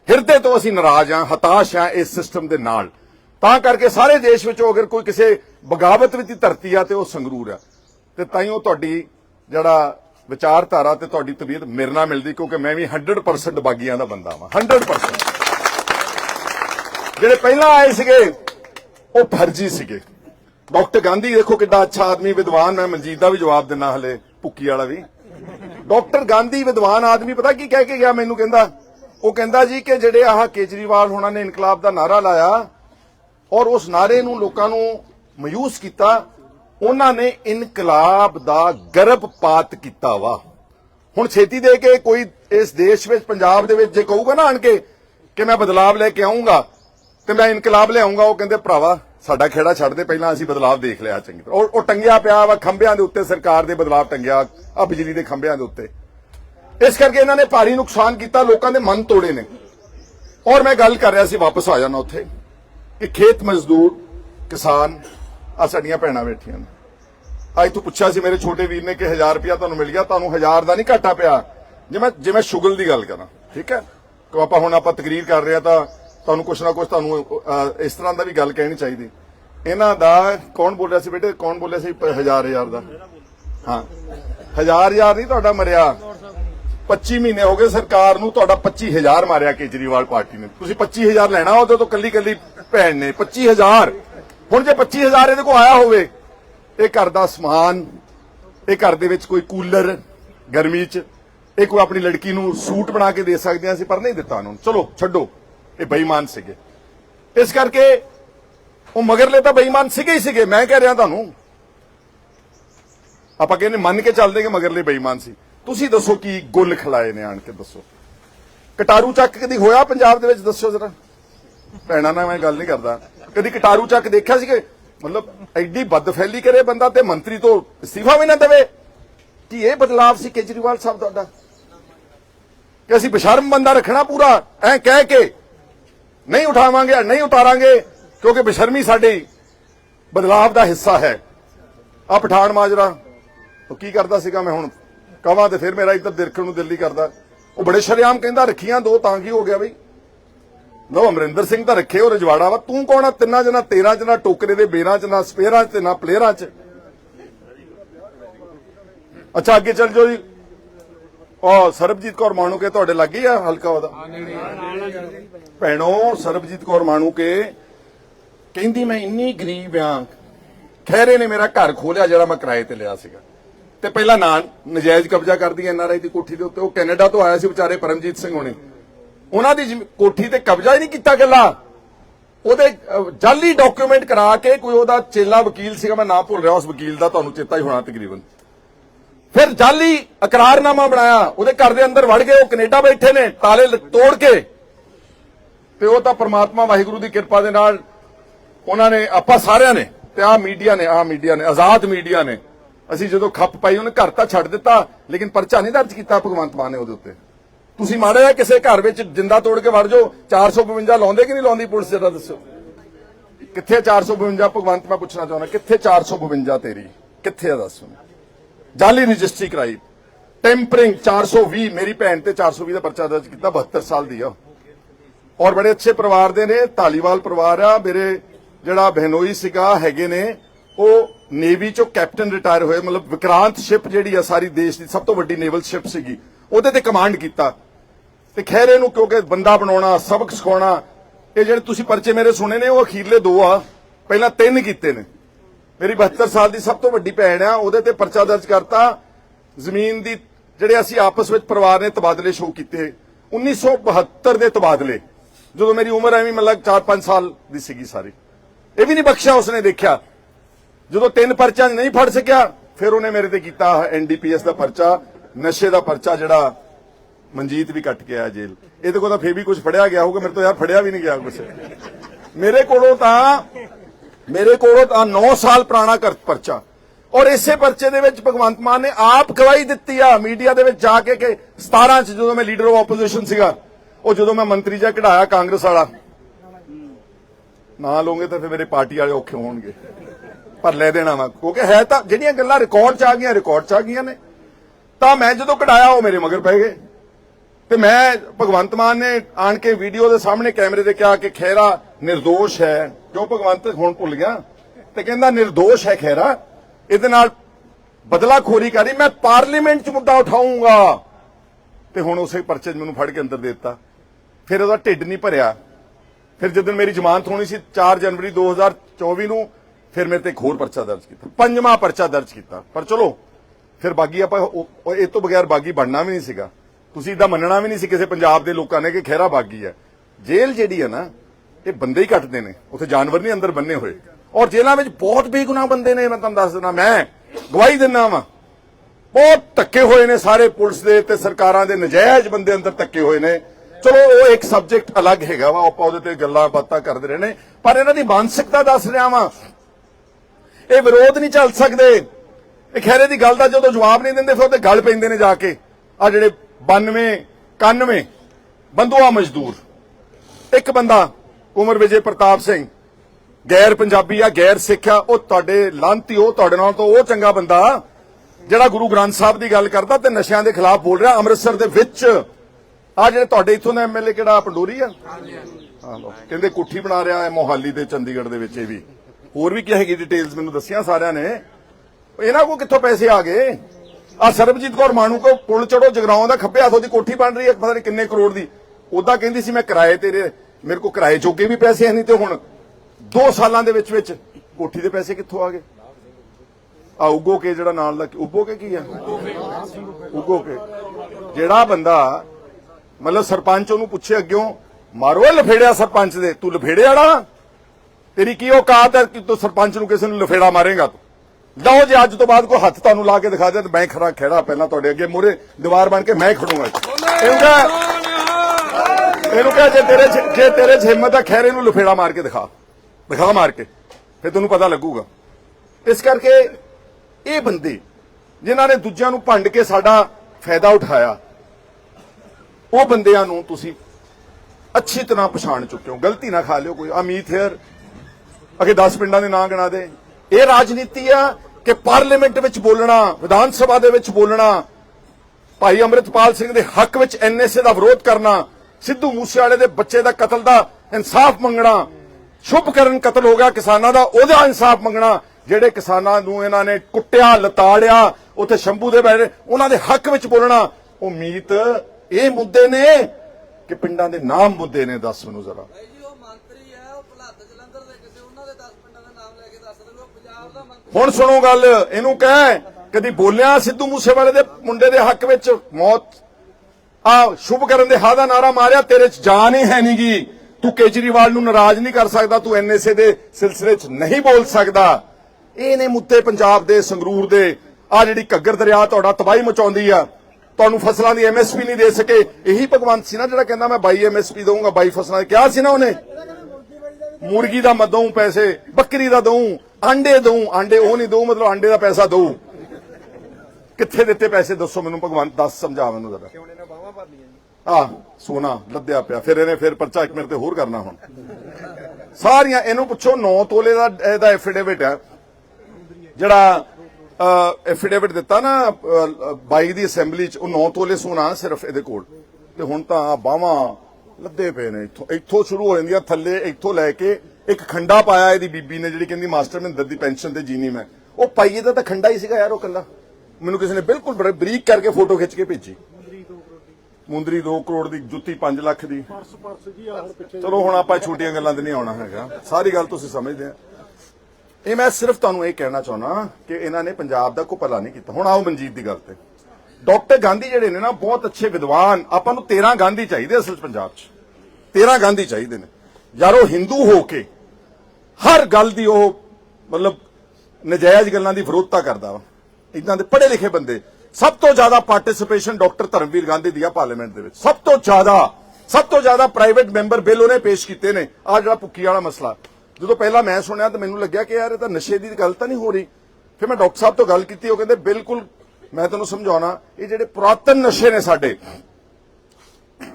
ਹਿਰਦੇ ਤੋਂ ਅਸੀਂ ਨਾਰਾਜ਼ ਹਾਂ, ਹਤਾਸ਼ ਹਾਂ ਇਸ ਸਿਸਟਮ ਦੇ ਨਾਲ। ਤਾਂ ਕਰਕੇ ਸਾਰੇ ਦੇਸ਼ ਵਿੱਚੋਂ ਅਗਰ ਕੋਈ ਕਿਸੇ ਬਗਾਵਤ ਵਿੱਚ ਧਰਤੀ ਆ ਤੇ ਉਹ ਸੰਗਰੂਰ ਆ। ਤੇ ਤਾਂ ਉਹ ਤੁਹਾਡੀ ਜਿਹੜਾ ਵਿਚਾਰਧਾਰਾ ਤੇ ਤੁਹਾਡੀ ਤਬੀਅਤ ਮੇਰੇ ਨਾਲ ਮਿਲਦੀ ਕਿਉਂਕਿ ਮੈਂ ਵੀ 100% ਬਾਗੀਆਂ ਦਾ ਬੰਦਾ ਵਾਂ। 100% ਜਿਹੜੇ ਪਹਿਲਾਂ ਆਏ ਸੀਗੇ, ਉਹ ਫਰਜੀ ਸੀਗੇ। ਡਾਕਟਰ ਗਾਂਧੀ ਦੇਖੋ ਕਿੱਡਾ ਅੱਛਾ ਆਦਮੀ, ਵਿਦਵਾਨ, ਮੈਂ ਮਨਜੀਤ ਦਾ ਵੀ ਜਵਾਬ ਦਿੰਨਾ ਹਲੇ, ਭੁੱਕੀ ਵਾਲਾ ਵੀ। ਡਾਕਟਰ ਗਾਂਧੀ ਵਿਦਵਾਨ ਆਦਮੀ, ਪਤਾ ਕੀ ਕਹਿ ਕੇ ਗਿਆ ਮੈਨੂੰ, ਕਹਿੰਦਾ, ਉਹ ਕਹਿੰਦਾ ਜੀ ਕਿ ਜਿਹੜੇ ਆਹ ਕੇਜਰੀਵਾਲ ਹੋਣਾ ਨੇ ਇਨਕਲਾਬ ਦਾ ਨਾਰਾ ਲਾਇਆ ਔਰ ਉਸ ਨਾਰੇ ਨੂੰ ਲੋਕਾਂ ਨੂੰ ਮਯੂਸ ਕੀਤਾ, ਉਹਨਾਂ ਨੇ ਇਨਕਲਾਬ ਦਾ ਗਰਭਪਾਤ ਕੀਤਾ ਵਾ। ਹੁਣ ਛੇਤੀ ਦੇ ਕੇ ਕੋਈ ਇਸ ਦੇਸ਼ ਵਿੱਚ, ਪੰਜਾਬ ਦੇ ਵਿੱਚ ਜੇ ਕਹੂਗਾ ਨਾ ਆਣ ਕੇ ਕਿ ਮੈਂ ਬਦਲਾਵ ਲੈ ਕੇ ਆਉਂਗਾ ਤੇ ਮੈਂ ਇਨਕਲਾਬ ਲਿਆਉਂਗਾ ਉਹ ਕਹਿੰਦੇ, ਭਰਾਵਾ, ਸਾਡਾ ਖੇੜਾ ਛੱਡ ਦੇ, ਪਹਿਲਾਂ ਅਸੀਂ ਬਦਲਾਵ ਦੇਖ ਲਿਆ ਚੰਗੀ ਤਰ੍ਹਾਂ। ਉਹ ਟੰਗਿਆ ਪਿਆ ਵਾ ਖੰਭਿਆਂ ਦੇ ਉੱਤੇ, ਸਰਕਾਰ ਦੇ ਬਦਲਾਵ ਟੰਗਿਆ, ਆ ਬਿਜਲੀ ਦੇ ਖੰਭਿਆਂ ਦੇ ਉੱਤੇ। ਇਸ ਕਰਕੇ ਇਹਨਾਂ ਨੇ ਭਾਰੀ ਨੁਕਸਾਨ ਕੀਤਾ, ਲੋਕਾਂ ਦੇ ਮਨ ਤੋੜੇ ਨੇ। ਔਰ ਮੈਂ ਗੱਲ ਕਰ ਰਿਹਾ ਸੀ, ਵਾਪਸ ਆ ਜਾਣਾ ਉੱਥੇ। ਕਿ ਖੇਤ ਮਜ਼ਦੂਰ ਕਿਸਾਨ ਆ ਸਾਡੀਆਂ ਭੈਣਾਂ ਬੈਠੀਆਂ ਨੇ। ਅੱਜ ਤੂੰ ਪੁੱਛਿਆ ਸੀ ਮੇਰੇ ਛੋਟੇ ਵੀਰ ਨੇ ਕਿ 1000 ਰੁਪਿਆ ਤੁਹਾਨੂੰ ਮਿਲ ਗਿਆ, ਤੁਹਾਨੂੰ 1000 ਦਾ ਨਹੀਂ ਘਾਟਾ ਪਿਆ। ਜੇ ਮੈਂ ਜੇ ਮੈਂ ਸ਼ੁਗਲ ਦੀ ਗੱਲ ਕਰਾਂ, ਠੀਕ ਹੈ? ਕਿ ਆਪਾਂ ਹੁਣ ਆਪਾਂ ਤਕਰੀਰ ਕਰ ਰਹੇ ਆ ਤਾਂ ਤੁਹਾਨੂੰ ਕੁਛ ਨਾ ਕੁਛ ਤੁਹਾਨੂੰ ਇਸ ਤਰ੍ਹਾਂ ਦਾ ਵੀ ਗੱਲ ਕਹਿਣੀ ਚਾਹੀਦੀ। ਇਹਨਾਂ ਦਾ ਕੌਣ ਬੋਲ ਰਿਹਾ ਸੀ ਬੇਟੇ? ਕੌਣ ਬੋਲਿਆ ਸੀ 1000 1000 ਦਾ? ਹਾਂ। 1000 1000 ਨਹੀਂ ਤੁਹਾਡਾ ਮਰਿਆ। 25 ਮਹੀਨੇ ਹੋ ਗਏ ਸਰਕਾਰ ਨੂੰ ਤੁਹਾਡਾ 25000 ਮਾਰਿਆ ਕੇਜਰੀਵਾਲ ਪਾਰਟੀ ਨੇ। ਤੁਸੀਂ 25000 ਲੈਣਾ ਉਹਦੇ ਤੋਂ ਕੱਲੀ ਕੱਲੀ ਭੈਣ ਨੇ 25000 ਹੁਣ ਜੇ 25000 ਇਹਦੇ ਕੋ ਆਇਆ ਹੋਵੇ, ਇਹ ਘਰ ਦਾ ਸਮਾਨ, ਇਹ ਘਰ ਦੇ ਵਿੱਚ ਕੋਈ ਕੂਲਰ, ਗਰਮੀ 'ਚ, ਇਹ ਕੋਈ ਆਪਣੀ ਲੜਕੀ ਨੂੰ ਸੂਟ ਬਣਾ ਕੇ ਦੇ ਸਕਦੇ ਆ ਸੀ ਪਰ ਨਹੀਂ ਦਿੱਤਾ ਉਹਨੂੰ। ਚਲੋ, ਛੱਡੋ। ਇਹ ਬੇਈਮਾਨ ਸੀਗੇ। ਇਸ ਕਰਕੇ ਉਹ ਮਗਰਲੇ ਤਾਂ ਬੇਈਮਾਨ ਸੀਗੇ ਹੀ ਸੀਗੇ, ਮੈਂ ਕਹਿ ਰਿਹਾ ਤੁਹਾਨੂੰ। ਆਪਾਂ ਕਹਿੰਦੇ ਮੰਨ ਕੇ ਚੱਲਦੇ ਕਿ ਮਗਰਲੇ ਬੇਈਮਾਨ ਸੀ। ਤੁਸੀਂ ਦੱਸੋ ਕੀ ਗੁੱਲ ਖਲਾਏ ਨੇ, ਆਣ ਕੇ ਦੱਸੋ। ਕਟਾਰੂ ਚੱਕ ਕਦੀ ਹੋਇਆ ਪੰਜਾਬ ਦੇ ਵਿੱਚ ਦੱਸੋ ਜ਼ਰਾ। ਭੈਣਾਂ ਨਾਲ ਮੈਂ ਗੱਲ ਨਹੀਂ ਕਰਦਾ। ਕਦੀ ਕਟਾਰੂ ਚੱਕ ਦੇਖਿਆ ਸੀ ਕਿ ਮਤਲਬ ਐਡੀ ਬਦਫੈਲੀ ਕਰੇ ਬੰਦਾ ਤੇ ਮੰਤਰੀ ਤੋਂ ਅਸਤੀਫਾ ਵੀ ਨਾ ਦੇਵੇ? ਕਿ ਇਹ ਬਦਲਾਵ ਸੀ ਕੇਜਰੀਵਾਲ ਸਾਹਿਬ ਤੁਹਾਡਾ? ਕਿ ਅਸੀਂ ਬਸ਼ਰਮ ਬੰਦਾ ਰੱਖਣਾ ਪੂਰਾ, ਐ ਕਹਿ ਕੇ ਨਹੀਂ ਉਠਾਵਾਂਗੇ ਨਹੀਂ ਉਤਾਰਾਂਗੇ, ਕਿਉਂਕਿ ਬਸ਼ਰਮੀ ਸਾਡੇ ਬਦਲਾਵ ਦਾ ਹਿੱਸਾ ਹੈ। ਆ ਪਠਾਨ ਮਾਜਰਾ, ਉਹ ਕੀ ਕਰਦਾ ਸੀਗਾ ਮੈਂ ਹੁਣ? ਕਵਾਂ ਤੇ ਫਿਰ ਮੇਰਾ ਇੱਧਰ ਦੇਖਣ ਨੂੰ ਦਿਲ ਨਹੀਂ ਕਰਦਾ। ਉਹ ਬੜੇ ਸ਼ਰਿਆਮ ਕਹਿੰਦਾ ਰੱਖੀਆਂ ਦੋ ਤਾਂ ਕੀ ਹੋ ਗਿਆ ਬਈ? ਲੋ ਅਮਰਿੰਦਰ ਸਿੰਘ ਤਾਂ ਰੱਖੇ ਉਹ ਰਜਵਾੜਾ ਵਾ। ਤੂੰ ਕੌਣ ਆ? ਤਿੰਨਾਂ ਜਨਾ 13 ਜਨਾ ਟੋਕਰੇ ਦੇ ਬੇਰਾਂ ਚ ਨਾ ਸਪੇਅਰਾਂ ਚ ਤੇ ਨਾ ਪਲੇਅਰਾਂ ਚ। ਅੱਛਾ, ਅੱਗੇ ਚੱਲ ਜਾਓ ਜੀ। ਉਹ ਸਰਬਜੀਤ ਕੌਰ ਮਾਣੂ ਕੇ ਤੁਹਾਡੇ ਲੱਗੀ ਆ ਹਲਕਾ ਉਹਦਾ? ਭੈਣੋ, ਸਰਬਜੀਤ ਕੌਰ ਮਾਣੂ ਕੇ ਕਹਿੰਦੀ ਮੈਂ ਇੰਨੀ ਗਰੀਬ ਆ। ਖੈਰੇ ਨੇ ਮੇਰਾ ਘਰ ਖੋਲਿਆ ਜਿਹੜਾ ਮੈਂ ਕਿਰਾਏ ਤੇ ਲਿਆ ਸੀਗਾ। ਤੇ ਪਹਿਲਾਂ ਨਾਂ ਨਜਾਇਜ਼ ਕਬਜ਼ਾ ਕਰਦੀ ਐਨਆਰਆਈ ਦੀ ਕੋਠੀ ਦੇ ਉੱਤੇ। ਉਹ ਕੈਨੇਡਾ ਤੋਂ ਆਇਆ ਸੀ ਵਿਚਾਰੇ ਪਰਮਜੀਤ ਸਿੰਘ ਹੋਣੀ। ਉਹਨਾਂ ਦੀ ਕੋਠੀ ਤੇ ਕਬਜ਼ਾ ਹੀ ਨਹੀਂ ਕੀਤਾ ਗੱਲਾ। ਉਹਦੇ ਅਹ, ਜਾਲੀ ਡਾਕੂਮੈਂਟ ਕਰਾ ਕੇ ਕੋਈ ਉਹਦਾ ਚੇਲਾ ਵਕੀਲ ਸੀਗਾ ਮੈਂ ਨਾਮ ਭੁੱਲ ਰਿਹਾ ਉਸ ਵਕੀਲ ਦਾ ਤੁਹਾਨੂੰ ਚੇਤਾ ਹੀ ਹੋਣਾ ਤਕਰੀਬਨ। ਫਿਰ ਜਾਲੀ ਇਕਰਾਰਨਾਮਾ ਬਣਾਇਆ ਉਹਦੇ ਘਰ ਦੇ ਅੰਦਰ ਵੜ ਗਏ ਉਹ ਕੈਨੇਡਾ ਬੈਠੇ ਨੇ ਤਾਲੇ ਤੋੜ ਕੇ। ਤੇ ਉਹ ਤਾਂ ਪ੍ਰਮਾਤਮਾ ਵਾਹਿਗੁਰੂ ਦੀ ਕਿਰਪਾ ਦੇ ਨਾਲ ਉਹਨਾਂ ਨੇ ਆਪਾਂ ਸਾਰਿਆਂ ਨੇ ਤੇ ਆਹ ਮੀਡੀਆ ਨੇ ਆਹ ਮੀਡੀਆ ਨੇ ਆਜ਼ਾਦ ਮੀਡੀਆ ਨੇ। ਅਸੀਂ ਜਦੋਂ ਖੱਪ ਪਾਈ ਉਹਨੇ ਘਰ ਤਾਂ ਛੱਡ ਦਿੱਤਾ ਲੇਕਿਨ ਪਰਚਾ ਨਹੀਂ ਦਰਜ ਕੀਤਾ ਭਗਵੰਤ ਮਾਨ ਨੇ ਉਹਦੇ ਉੱਤੇ। ਤੁਸੀਂ ਮਾੜਾ ਕਿਸੇ ਘਰ ਵਿੱਚ ਜਿੰਦਾ ਤੋੜ ਕੇ ਵੜ ਜਾਓ 452 ਲਾਉਂਦੇ ਕਿ ਨਹੀਂ ਲਾਉਂਦੀ ਪੁਲਿਸ ਜਰਾ ਦੱਸੋ ਕਿੱਥੇ 452 ਭਗਵੰਤ, ਮੈਂ ਪੁੱਛਣਾ ਚਾਹੁੰਦਾ, ਕਿੱਥੇ 452 ਤੇਰੀ? ਕਿੱਥੇ ਆ ਦੱਸ ਮੈਨੂੰ? ਜਾਲੀ ਰਜਿਸਟਰੀ ਕਰਾਈ। ਟੈਂਪਰਿੰਗ 420 ਮੇਰੀ ਭੈਣ ਤੇ 420 ਦਾ ਪਰਚਾ ਦਰਜ ਕੀਤਾ 72 ਸਾਲ ਦੀ ਆ ਔਰ ਬੜੇ ਅੱਛੇ ਪਰਿਵਾਰ ਦੇ ਨੇ, ਧਾਲੀਵਾਲ ਪਰਿਵਾਰ ਆ, ਮੇਰੇ ਜਿਹੜਾ ਬਹਿਨੋਈ ਸੀਗਾ, ਹੈਗੇ ਨੇ, ਉਹ ਨੇਵੀ ਚੋਂ ਕੈਪਟਨ ਰਿਟਾਇਰ ਹੋਏ, ਮਤਲਬ ਵਿਕਰਾਂਤ ਸ਼ਿਪ ਜਿਹੜੀ ਆ ਸਾਰੀ ਦੇਸ਼ ਦੀ ਸਭ ਤੋਂ ਵੱਡੀ ਨੇਵਲ ਸ਼ਿਪ ਸੀਗੀ, ਉਹਦੇ ਤੇ ਕਮਾਂਡ ਕੀਤਾ। ਤੇ ਖੈਰੇ ਨੂੰ ਕਿਉਂਕਿ ਬੰਦਾ ਬਣਾਉਣਾ, ਸਬਕ ਸਿਖਾਉਣਾ, ਇਹ ਜਿਹੜੇ ਤੁਸੀਂ ਪਰਚੇ ਮੇਰੇ ਸੁਣੇ ਨੇ, ਉਹ ਅਖੀਰਲੇ ਦੋ ਆ। ਪਹਿਲਾਂ ਤਿੰਨ ਕੀਤੇ ਨੇ। ਮੇਰੀ 72 ਸਾਲ ਦੀ ਸਭ ਤੋਂ ਵੱਡੀ ਭੈਣ ਆ, ਉਹਦੇ ਤੇ ਪਰਚਾ ਦਰਜ ਕਰਤਾ। ਜ਼ਮੀਨ ਦੀ ਜਿਹੜੇ ਅਸੀਂ ਆਪਸ ਵਿੱਚ ਪਰਿਵਾਰ ਨੇ ਤਬਾਦਲੇ ਸ਼ੋਅ ਕੀਤੇ। 1972 ਦੇ ਤਬਾਦਲੇ। ਜਦੋਂ ਮੇਰੀ ਉਮਰ ਐਵੇਂ ਮਤਲਬ 4-5 ਸਾਲ ਦੀ ਸੀਗੀ ਸਾਰੀ। ਇਹ ਵੀ ਨਹੀਂ ਬਖਸ਼ਿਆ ਉਸਨੇ, ਦੇਖਿਆ। ਜਦੋਂ ਤਿੰਨ ਪਰਚਾ ਨਹੀਂ ਫੜ ਸਕਿਆ, ਫਿਰ ਉਹਨੇ ਮੇਰੇ ਤੇ ਕੀਤਾ ਐਨਡੀਪੀਐਸ ਦਾ ਪਰਚਾ, ਨਸ਼ੇ ਦਾ ਪਰਚਾ ਜਿਹੜਾ ਮਨਜੀਤ ਵੀ ਕੱਟ ਕੇ ਆਇਆ ਜੇਲ੍ਹ। ਇਹਦੇ ਕੋਲ ਤਾਂ ਫੇਰ ਵੀ ਕੁਝ ਫੜਿਆ ਗਿਆ ਹੋਊਗਾ, ਮੇਰੇ ਤੋਂ ਯਾਰ ਫੜਿਆ ਵੀ ਨਹੀਂ ਗਿਆ ਕੁਝ ਮੇਰੇ ਕੋਲੋਂ ਤਾਂ, ਮੇਰੇ ਕੋਲੋਂ ਤਾਂ 9 ਸਾਲ ਪੁਰਾਣਾ ਕਰ ਪਰਚਾ। ਔਰ ਇਸੇ ਪਰਚੇ ਦੇ ਵਿੱਚ ਭਗਵੰਤ ਮਾਨ ਨੇ ਆਪ ਗਵਾਹੀ ਦਿੱਤੀ ਆ ਮੀਡੀਆ ਦੇ ਵਿੱਚ ਜਾ ਕੇ ਕਿ 17 ਚ ਜਦੋਂ ਮੈਂ ਲੀਡਰ ਆਫ ਆਪੋਜੀਸ਼ਨ ਸੀਗਾ, ਉਹ ਜਦੋਂ ਮੈਂ ਮੰਤਰੀ ਜਾ ਕਢਾਇਆ ਕਾਂਗਰਸ ਵਾਲਾ। ਨਾ ਲਓਗੇ ਤਾਂ ਫਿਰ ਮੇਰੇ ਪਾਰਟੀ ਵਾਲੇ ਔਖੇ ਹੋਣਗੇ। ਪਰ ਲੈ ਦੇਣਾ ਵਾ। ਕਿਉਂਕਿ ਹੈ ਤਾਂ ਜਿਹੜੀਆਂ ਗੱਲਾਂ ਰਿਕਾਰਡ 'ਚ ਆ ਗਈਆਂ ਰਿਕਾਰਡ 'ਚ ਆ ਗਈਆਂ ਨੇ। ਤਾਂ ਮੈਂ ਜਦੋਂ ਕਢਾਇਆ, ਉਹ ਮੇਰੇ ਮਗਰ ਪੈ ਗਏ। ਤੇ ਮੈਂ ਭਗਵੰਤ ਮਾਨ ਨੇ ਆਣ ਕੇ ਵੀਡੀਓ ਦੇ ਸਾਹਮਣੇ ਕੈਮਰੇ ਤੇ ਕਿਹਾ ਕਿ ਖੈਰਾ નિર્ਦੋਸ਼ ਹੈ। ਕਿਉਂ ਭਗਵੰਤ ਹੁਣ ਭੁੱਲ ਗਿਆ? ਤੇ ਕਹਿੰਦਾ નિર્ਦੋਸ਼ ਹੈ ਖੈਰਾ ਇਹਦੇ ਨਾਲ ਬਦਲਾ ਬਦਲਾਖੋਰੀ ਕਰੀ ਮੈਂ ਪਾਰਲੀਮੈਂਟ 'ਚ ਮੁੱਦਾ ਉਠਾਉਂਗਾ ਤੇ ਹੁਣ ਉਸੇ ਪਰਚੇ ਮੈਨੂੰ ਫੜ ਕੇ ਅੰਦਰ ਦੇ ਦਿੱਤਾ। ਫਿਰ ਉਹਦਾ ਢਿੱਡ ਨਹੀਂ ਭਰਿਆ। ਫਿਰ ਜਦੋਂ ਮੇਰੀ ਜ਼ਮਾਨਤ ਹੋਣੀ ਸੀ 4 ਜਨਵਰੀ 2024 ਨੂੰ, ਫਿਰ ਮੇਰੇ ਤੇ ਇੱਕ ਹੋਰ ਪਰਚਾ ਦਰਜ ਕੀਤਾ। ਪੰਜਵਾਂ ਪਰਚਾ ਦਰਜ ਕੀਤਾ। ਪਰ ਚਲੋ, ਫਿਰ ਬਾਗੀ ਆਪਾਂ ਇਹ ਤੋਂ ਬਗੈਰ ਬਾਗੀ ਬਣਨਾ ਵੀ ਨਹੀਂ ਸੀਗਾ। ਤੁਸੀਂ ਇਦਾਂ ਮੰਨਣਾ ਵੀ ਨਹੀਂ ਸੀ ਕਿਸੇ ਪੰਜਾਬ ਦੇ ਲੋਕਾਂ ਨੇ ਕਿ ਖਹਿਰਾ ਬਾਗੀ ਹੈ। ਜੇਲ੍ਹ ਜਿਹੜੀ ਹੈ ਨਾ, ਇਹ ਬੰਦੇ ਹੀ ਕੱਟਦੇ ਨੇ। ਉੱਥੇ ਜਾਨਵਰ ਨਹੀਂ, ਅੰਦਰ ਬੰਨੇ ਹੋਏ। ਔਰ ਜੇਲ੍ਹਾਂ ਵਿੱਚ ਬਹੁਤ ਬੇਗੁਨਾਹ ਬੰਦੇ ਨੇ, ਮੈਂ ਤੁਹਾਨੂੰ ਦੱਸ ਦਿੰਦਾ। ਮੈਂ ਗਵਾਹੀ ਦਿੰਦਾ ਵਾਂ। ਬਹੁਤ ਧੱਕੇ ਹੋਏ ਨੇ ਸਾਰੇ ਪੁਲਿਸ ਦੇ ਤੇ ਸਰਕਾਰਾਂ ਦੇ। ਨਜਾਇਜ਼ ਬੰਦੇ ਅੰਦਰ ਧੱਕੇ ਹੋਏ ਨੇ। ਚਲੋ, ਉਹ ਇੱਕ ਸਬਜੈਕਟ ਅਲੱਗ ਹੈਗਾ ਵਾ। ਆਪਾਂ ਉਹਦੇ ਤੇ ਗੱਲਾਂ ਬਾਤਾਂ ਕਰਦੇ ਰਹੇ ਨੇ। ਪਰ ਇਹਨਾਂ ਦੀ ਮਾਨਸਿਕਤਾ ਦੱਸ ਰਿਹਾ ਵਾਂ। ਇਹ ਵਿਰੋਧ ਨਹੀਂ ਚੱਲ ਸਕਦੇ। ਇਹ ਖੈਰੇ ਦੀ ਗੱਲ ਦਾ ਜਦੋਂ ਜਵਾਬ ਨਹੀਂ ਦਿੰਦੇ, ਫਿਰ ਉਹਦੇ ਗੱਲ ਪੈਂਦੇ ਨੇ ਜਾ ਕੇ। ਆ ਜਿਹੜੇ 92 91 ਬੰਦੋਆ ਮਜ਼ਦੂਰ। ਇੱਕ ਬੰਦਾ, ਉਮਰ ਵਿਜੇ ਪ੍ਰਤਾਪ ਸਿੰਘ। ਗੈਰ ਪੰਜਾਬੀ ਆ, ਗੈਰ ਸਿੱਖ ਆ, ਉਹ ਤੁਹਾਡੇ ਲਾਂਤੀ, ਉਹ ਤੁਹਾਡੇ ਨਾਲ ਤੋਂ ਉਹ ਚੰਗਾ ਬੰਦਾ, ਜਿਹੜਾ ਗੁਰੂ ਗ੍ਰੰਥ ਸਾਹਿਬ ਦੀ ਗੱਲ ਕਰਦਾ ਤੇ ਨਸ਼ਿਆਂ ਦੇ ਖਿਲਾਫ ਬੋਲ ਰਿਹਾ, ਅੰਮ੍ਰਿਤਸਰ ਦੇ ਵਿੱਚ। ਆ ਜਿਹੜੇ ਤੁਹਾਡੇ ਇੱਥੋਂ ਦਾ ਐਮਐਲਏ ਕਿਹੜਾ, ਪੰਡੋਰੀ ਆ? ਹਾਂ, ਲਓ, ਕਹਿੰਦੇ ਕੁੱਠੀ ਬਣਾ ਰਿਹਾ ਹੈ ਮੋਹਾਲੀ ਤੇ ਚੰਡੀਗੜ੍ਹ ਦੇ ਵਿੱਚ ਇਹ ਵੀ। ਹੋਰ ਵੀ ਕੀ ਹੈਗੀ ਡਿਟੇਲਸ ਮੈਨੂੰ ਦੱਸੀਆਂ ਸਾਰਿਆਂ ਨੇ। ਇਹਨਾਂ ਕੋ ਕਿੱਥੋਂ ਪੈਸੇ ਆ ਗਏ? ਆ ਸਰਬਜੀਤ ਕੌਰ ਮਾਨੂ ਕੋ ਪੁਲ ਚੜੋ, ਜਗਰਾਉਂ ਦਾ ਖੱਬੇ ਹੱਥੋਂ ਦੀ ਕੋਠੀ ਬਣ ਰਹੀ ਹੈ, ਪਤਾ ਨਹੀਂ ਕਿੰਨੇ ਕਰੋੜ ਦੀ। ਉਦਾਂ ਕਹਿੰਦੀ ਸੀ, ਮੈਂ ਕਿਰਾਏ ਤੇਰੇ, ਮੇਰੇ ਕੋ ਕਿਰਾਏ ਜੋਗੇ ਵੀ ਪੈਸੇ ਹੈ ਨਹੀਂ ਤੇ ਹੁਣ 2 ਸਾਲਾਂ ਦੇ ਵਿੱਚ ਵਿੱਚ ਕੋਠੀ ਦੇ ਪੈਸੇ ਕਿੱਥੋਂ ਆ ਗਏ? ਆ ਉਗੋ ਕੇ ਜਿਹੜਾ ਨਾਲ ਦਾ ਉਗੋ ਕੇ ਕੀ ਆ? ਉਗੋ ਕੇ। ਜਿਹੜਾ ਬੰਦਾ, ਮਤਲਬ ਸਰਪੰਚ ਉਹਨੂੰ ਪੁੱਛੇ ਅੱਗਿਓਂ, ਮਾਰੋ ਲਫੇੜਿਆ ਸਰਪੰਚ ਦੇ, ਤੂੰ ਲਫੇੜੇ ਵਾਲਾ? ਤੇਰੀ ਕੀ ਔਕਾਤ ਹੈ ਕਿ ਤੂੰ ਸਰਪੰਚ ਨੂੰ ਕਿਸੇ ਨੂੰ ਲਫੇੜਾ ਮਾਰੇਗਾ ਤੂੰ? ਲਓ ਜੇ, ਅੱਜ ਤੋਂ ਬਾਅਦ ਕੋਈ ਹੱਥ ਤੁਹਾਨੂੰ ਲਾ ਕੇ ਦਿਖਾ ਦੇ, ਤਾਂ ਮੈਂ ਖੜਾ ਖੜਾ ਪਹਿਲਾਂ ਤੁਹਾਡੇ ਅੱਗੇ ਮੂਹਰੇ, ਦੀਵਾਰ ਬਣ ਕੇ ਮੈਂ ਖੜੂੰਗਾ। ਇਹਨੂੰ ਕਹ ਇਹਨੂੰ ਕਹ, ਜੇ ਤੇਰੇ ਜੇ ਤੇਰੇ 'ਚ ਹਿੰਮਤ ਆ ਖੈਰੇ ਨੂੰ ਲਫੇੜਾ ਮਾਰ ਕੇ ਦਿਖਾ। ਦਿਖਾ ਮਾਰ ਕੇ, ਫਿਰ ਤੁਹਾਨੂੰ ਪਤਾ ਲੱਗੂਗਾ। ਇਸ ਕਰਕੇ ਇਹ ਬੰਦੇ, ਜਿਨ੍ਹਾਂ ਨੇ ਦੂਜਿਆਂ ਨੂੰ ਭੰਡ ਕੇ ਸਾਡਾ ਫਾਇਦਾ ਉਠਾਇਆ, ਉਹ ਬੰਦਿਆਂ ਨੂੰ ਤੁਸੀਂ ਅੱਛੀ ਤਰ੍ਹਾਂ ਪਛਾਣ ਚੁੱਕੇ ਹੋ। ਗਲਤੀ ਨਾ ਖਾ ਲਿਓ ਕੋਈ। ਅਮੀਤ ਹੇਅਰ ਅਗੇ 10 ਪਿੰਡਾਂ ਦੇ ਨਾਂ ਗਿਣਾ ਦੇ। ਇਹ ਰਾਜਨੀਤੀ ਆ ਕਿ ਪਾਰਲੀਮੈਂਟ ਵਿੱਚ ਬੋਲਣਾ, ਵਿਧਾਨ ਸਭਾ ਦੇ ਵਿੱਚ ਬੋਲਣਾ, ਭਾਈ ਅੰਮ੍ਰਿਤਪਾਲ ਸਿੰਘ ਦੇ ਹੱਕ ਵਿੱਚ ਐਨਐਸਏ ਦਾ ਵਿਰੋਧ ਕਰਨਾ, ਸਿੱਧੂ ਮੂਸੇਵਾਲੇ ਦੇ ਬੱਚੇ ਦਾ ਕਤਲ ਦਾ ਇਨਸਾਫ ਮੰਗਣਾ, ਸ਼ੁਭਕਰਨ ਕਤਲ ਹੋ ਗਿਆ ਕਿਸਾਨਾਂ ਦਾ, ਉਹਦਾ ਇਨਸਾਫ ਮੰਗਣਾ, ਜਿਹੜੇ ਕਿਸਾਨਾਂ ਨੂੰ ਇਹਨਾਂ ਨੇ ਕੁੱਟਿਆ, ਲਤਾੜਿਆ, ਉੱਥੇ ਸ਼ੰਭੂ ਦੇ ਬੈਠੇ ਉਹਨਾਂ ਦੇ ਹੱਕ ਵਿੱਚ ਬੋਲਣਾ, ਉਮੀਦ, ਇਹ ਮੁੱਦੇ ਨੇ ਕਿ ਪਿੰਡਾਂ ਦੇ ਨਾਮ ਮੁੱਦੇ ਨੇ, ਦੱਸ ਮੈਨੂੰ ਜ਼ਰਾ ਭਾਈ ਜੀ ਉਹ ਮੰਤਰੀ ਆ ਉਹ ਭਲੱਤ ਜਲੰਧਰ ਦੇ ਕਿਸੇ ਉਹਨਾਂ ਦੇ 10 ਪਿੰਡਾਂ ਦੇ ਨਾਮ ਲੈ ਕੇ ਦੱਸ ਦੇਵੇ ਉਹ ਪੰਜਾਬ ਦਾ ਮੰਤਰੀ ਹੁਣ ਸੁਣੋ ਗੱਲ, ਇਹਨੂੰ ਕਹਿ, ਕਦੀ ਬੋਲਿਆ ਸਿੱਧੂ ਮੂਸੇਵਾਲੇ ਦੇ ਮੁੰਡੇ ਦੇ ਹੱਕ ਵਿੱਚ ਮੌਤ? ਆ, ਸ਼ੁਭ ਕਰਨ ਦੇ ਹਾਂ ਦਾ ਨਾਰਾ ਮਾਰਿਆ, ਤੇਰੇ ਚ ਜਾਨ ਹੀ ਹੈ ਨਹੀਂਗੀ ਤੂੰ ਕੇਜਰੀਵਾਲ ਨੂੰ ਨਾਰਾਜ਼ ਨਹੀਂ ਕਰ ਸਕਦਾ, ਤੂੰ ਐਨਐਸਏ ਦੇ ਸਿਲਸਿਲੇ ਚ ਨਹੀਂ ਬੋਲ ਸਕਦਾ। ਇਹ ਨੇ ਮੁੱਦੇ ਪੰਜਾਬ ਦੇ, ਸੰਗਰੂਰ ਦੇ। ਆ ਜਿਹੜੀ ਘੱਗਰ ਦਰਿਆ ਤੁਹਾਡਾ ਤਬਾਹੀ ਮਚਾਉਂਦੀ ਆ। ਤੁਹਾਨੂੰ ਫਸਲਾਂ ਦੀ ਐਮਐਸਪੀ ਨਹੀਂ ਦੇ ਸਕੇ। ਇਹੀ ਭਗਵੰਤ ਸੀ ਨਾ ਜਿਹੜਾ ਕਹਿੰਦਾ, ਮੈਂ 22 ਐਮਐਸਪੀ ਦਊਂਗਾ 22 ਫਸਲਾਂ ਦੀ। ਕਿਹਾ ਸੀ ਨਾ ਉਹਨੇ? ਮੁਰਗੀ ਦਾ ਮੈਂ ਦਊਂ ਪੈਸੇ, ਬੱਕਰੀ ਦਾ ਦਊਂ। ਆਂਡੇ ਦਊਂ ਆਂਡੇ ਉਹ ਨਹੀਂ ਦਊਂ ਮਤਲਬ ਆਂਡੇ ਦਾ ਪੈਸਾ ਦਊਂ। ਕਿੱਥੇ ਦਿੱਤੇ ਪੈਸੇ ਦੱਸੋ ਮੈਨੂੰ ਭਗਵੰਤ ਦੱਸ ਸਮਝਾ ਮੈਨੂੰ ਜ਼ਰਾ। ਉਹਨੇ ਨੇ ਬਾਹਾਂ ਭਰ ਲੀਆਂ ਜੀ। ਆ ਸੋਨਾ ਲੱਦਿਆ ਪਿਆ। ਫਿਰ ਇਹਨੇ ਫਿਰ ਪਰਚਾ ਇੱਕ ਮੇਰੇ ਤੇ ਹੋਰ ਕਰਨਾ ਹੁਣ। ਸਾਰੀਆਂ ਇਹਨੂੰ ਪੁੱਛੋ 9 ਤੋਲੇ ਦਾ ਇਹਦਾ ਐਫੀਡੇਵਿਟ ਹੈ। ਜਿਹੜਾ ਐਫੀਡੇਵਿਟ ਦਿੱਤਾ ਨਾ 22 ਦੀ ਅਸੈਂਬਲੀ ਚ ਉਹ 9 ਤੋਲੇ ਸੋਨਾ ਸਿਰਫ ਇਹਦੇ ਕੋਲ। ਤੇ ਹੁਣ ਤਾਂ ਬਾਹਾਂ ਲੱਦੇ ਪਏ ਨੇ ਇੱਥੋਂ। ਇੱਥੋਂ ਸ਼ੁਰੂ ਹੋ ਜਾਂਦੀਆਂ ਥੱਲੇ ਇੱਥੋਂ ਲੈ ਕੇ ਇੱਕ ਖੰਡਾ ਪਾਇਆ ਇਹਦੀ ਬੀਬੀ ਨੇ, ਜਿਹੜੀ ਕਹਿੰਦੀ ਮਾਸਟਰ ਮਹਿੰਦਰ ਦੀ ਪੈਨਸ਼ਨ ਤੇ ਜੀਨੀ ਮੈਂ। ਉਹ ਪਾਈਏ ਦਾ ਤਾਂ ਖੰਡਾ ਹੀ ਸੀਗਾ ਯਾਰ ਉਹ ਕੱਲਾ ਮੈਨੂੰ ਕਿਸੇ ਨੇ ਬਿਲਕੁਲ ਬਰੀਕ ਕਰਕੇ ਫੋਟੋ ਖਿੱਚ ਕੇ ਭੇਜੀ। ਮੁੰਦਰੀ 2 ਕਰੋੜ ਦੀ ਜੁੱਤੀ 5 ਲੱਖ ਦੀ। ਪਰਸ ਪਰਸ ਜੀ ਆ ਹੁਣ ਪਿੱਛੇ ਚਲੋ ਹੁਣ ਆਪਾਂ ਛੋਟੀਆਂ ਗੱਲਾਂ ਤੇ ਨਹੀਂ ਆਉਣਾ ਹੈਗਾ। ਸਾਰੀ ਗੱਲ ਤੁਸੀਂ ਸਮਝਦੇ ਆ। ਇਹ ਮੈਂ ਸਿਰਫ ਤੁਹਾਨੂੰ ਇਹ ਕਹਿਣਾ ਚਾਹੁੰਦਾ ਕਿ ਇਹਨਾਂ ਨੇ ਪੰਜਾਬ ਦਾ ਕੋਈ ਭਲਾ ਨਹੀਂ ਕੀਤਾ। ਹੁਣ ਆਓ ਮਨਜੀਤ ਦੀ ਗੱਲ ਤੇ। ਡਾਕਟਰ ਗਾਂਧੀ ਜਿਹੜੇ ਨੇ ਨਾ, ਬਹੁਤ ਅੱਛੇ ਵਿਦਵਾਨ। ਆਪਾਂ ਨੂੰ 13 ਗਾਂਧੀ ਚਾਹੀਦੇ ਅਸਲ 'ਚ ਪੰਜਾਬ 'ਚ। 13 ਗਾਂਧੀ ਚਾਹੀਦੇ ਨੇ। ਯਾਰ ਉਹ ਹਿੰਦੂ ਹੋ ਕੇ ਹਰ ਗੱਲ ਦੀ ਉਹ ਮਤਲਬ ਨਜਾਇਜ਼ ਗੱਲਾਂ ਦੀ ਵਿਰੋਧਤਾ ਕਰਦਾ ਵਾ। ਇਦਾਂ ਦੇ ਪੜ੍ਹੇ ਲਿਖੇ ਬੰਦੇ। ਸਭ ਤੋਂ ਜ਼ਿਆਦਾ ਪਾਰਟਿਸਿਪੇਸ਼ਨ ਡਾਕਟਰ ਧਰਮਵੀਰ ਗਾਂਧੀ ਦੀ ਆ ਪਾਰਲੀਮੈਂਟ ਦੇ ਵਿੱਚ। ਸਭ ਤੋਂ ਜ਼ਿਆਦਾ, ਸਭ ਤੋਂ ਜ਼ਿਆਦਾ ਪ੍ਰਾਈਵੇਟ ਮੈਂਬਰ ਬਿੱਲ ਉਹਨੇ ਪੇਸ਼ ਕੀਤੇ ਨੇ। ਆ ਜਿਹੜਾ ਭੁੱਕੀ ਵਾਲਾ ਮਸਲਾ। ਜਦੋਂ ਪਹਿਲਾਂ ਮੈਂ ਸੁਣਿਆ ਤਾਂ ਮੈਨੂੰ ਲੱਗਿਆ ਕਿ ਯਾਰ ਇਹ ਤਾਂ ਨਸ਼ੇ ਦੀ ਗੱਲ ਤਾਂ ਨਹੀਂ ਹੋ ਰਹੀ। ਫਿਰ ਮੈਂ ਡਾਕਟਰ ਸਾਹਿਬ ਤੋਂ ਗੱਲ ਕੀਤੀ, ਉਹ ਕਹਿੰਦੇ, ਬਿਲਕੁਲ, ਮੈਂ ਤੁਹਾਨੂੰ ਸਮਝਾਉਣਾ, ਇਹ ਜਿਹੜੇ ਪੁਰਾਤਨ ਨਸ਼ੇ ਨੇ ਸਾਡੇ,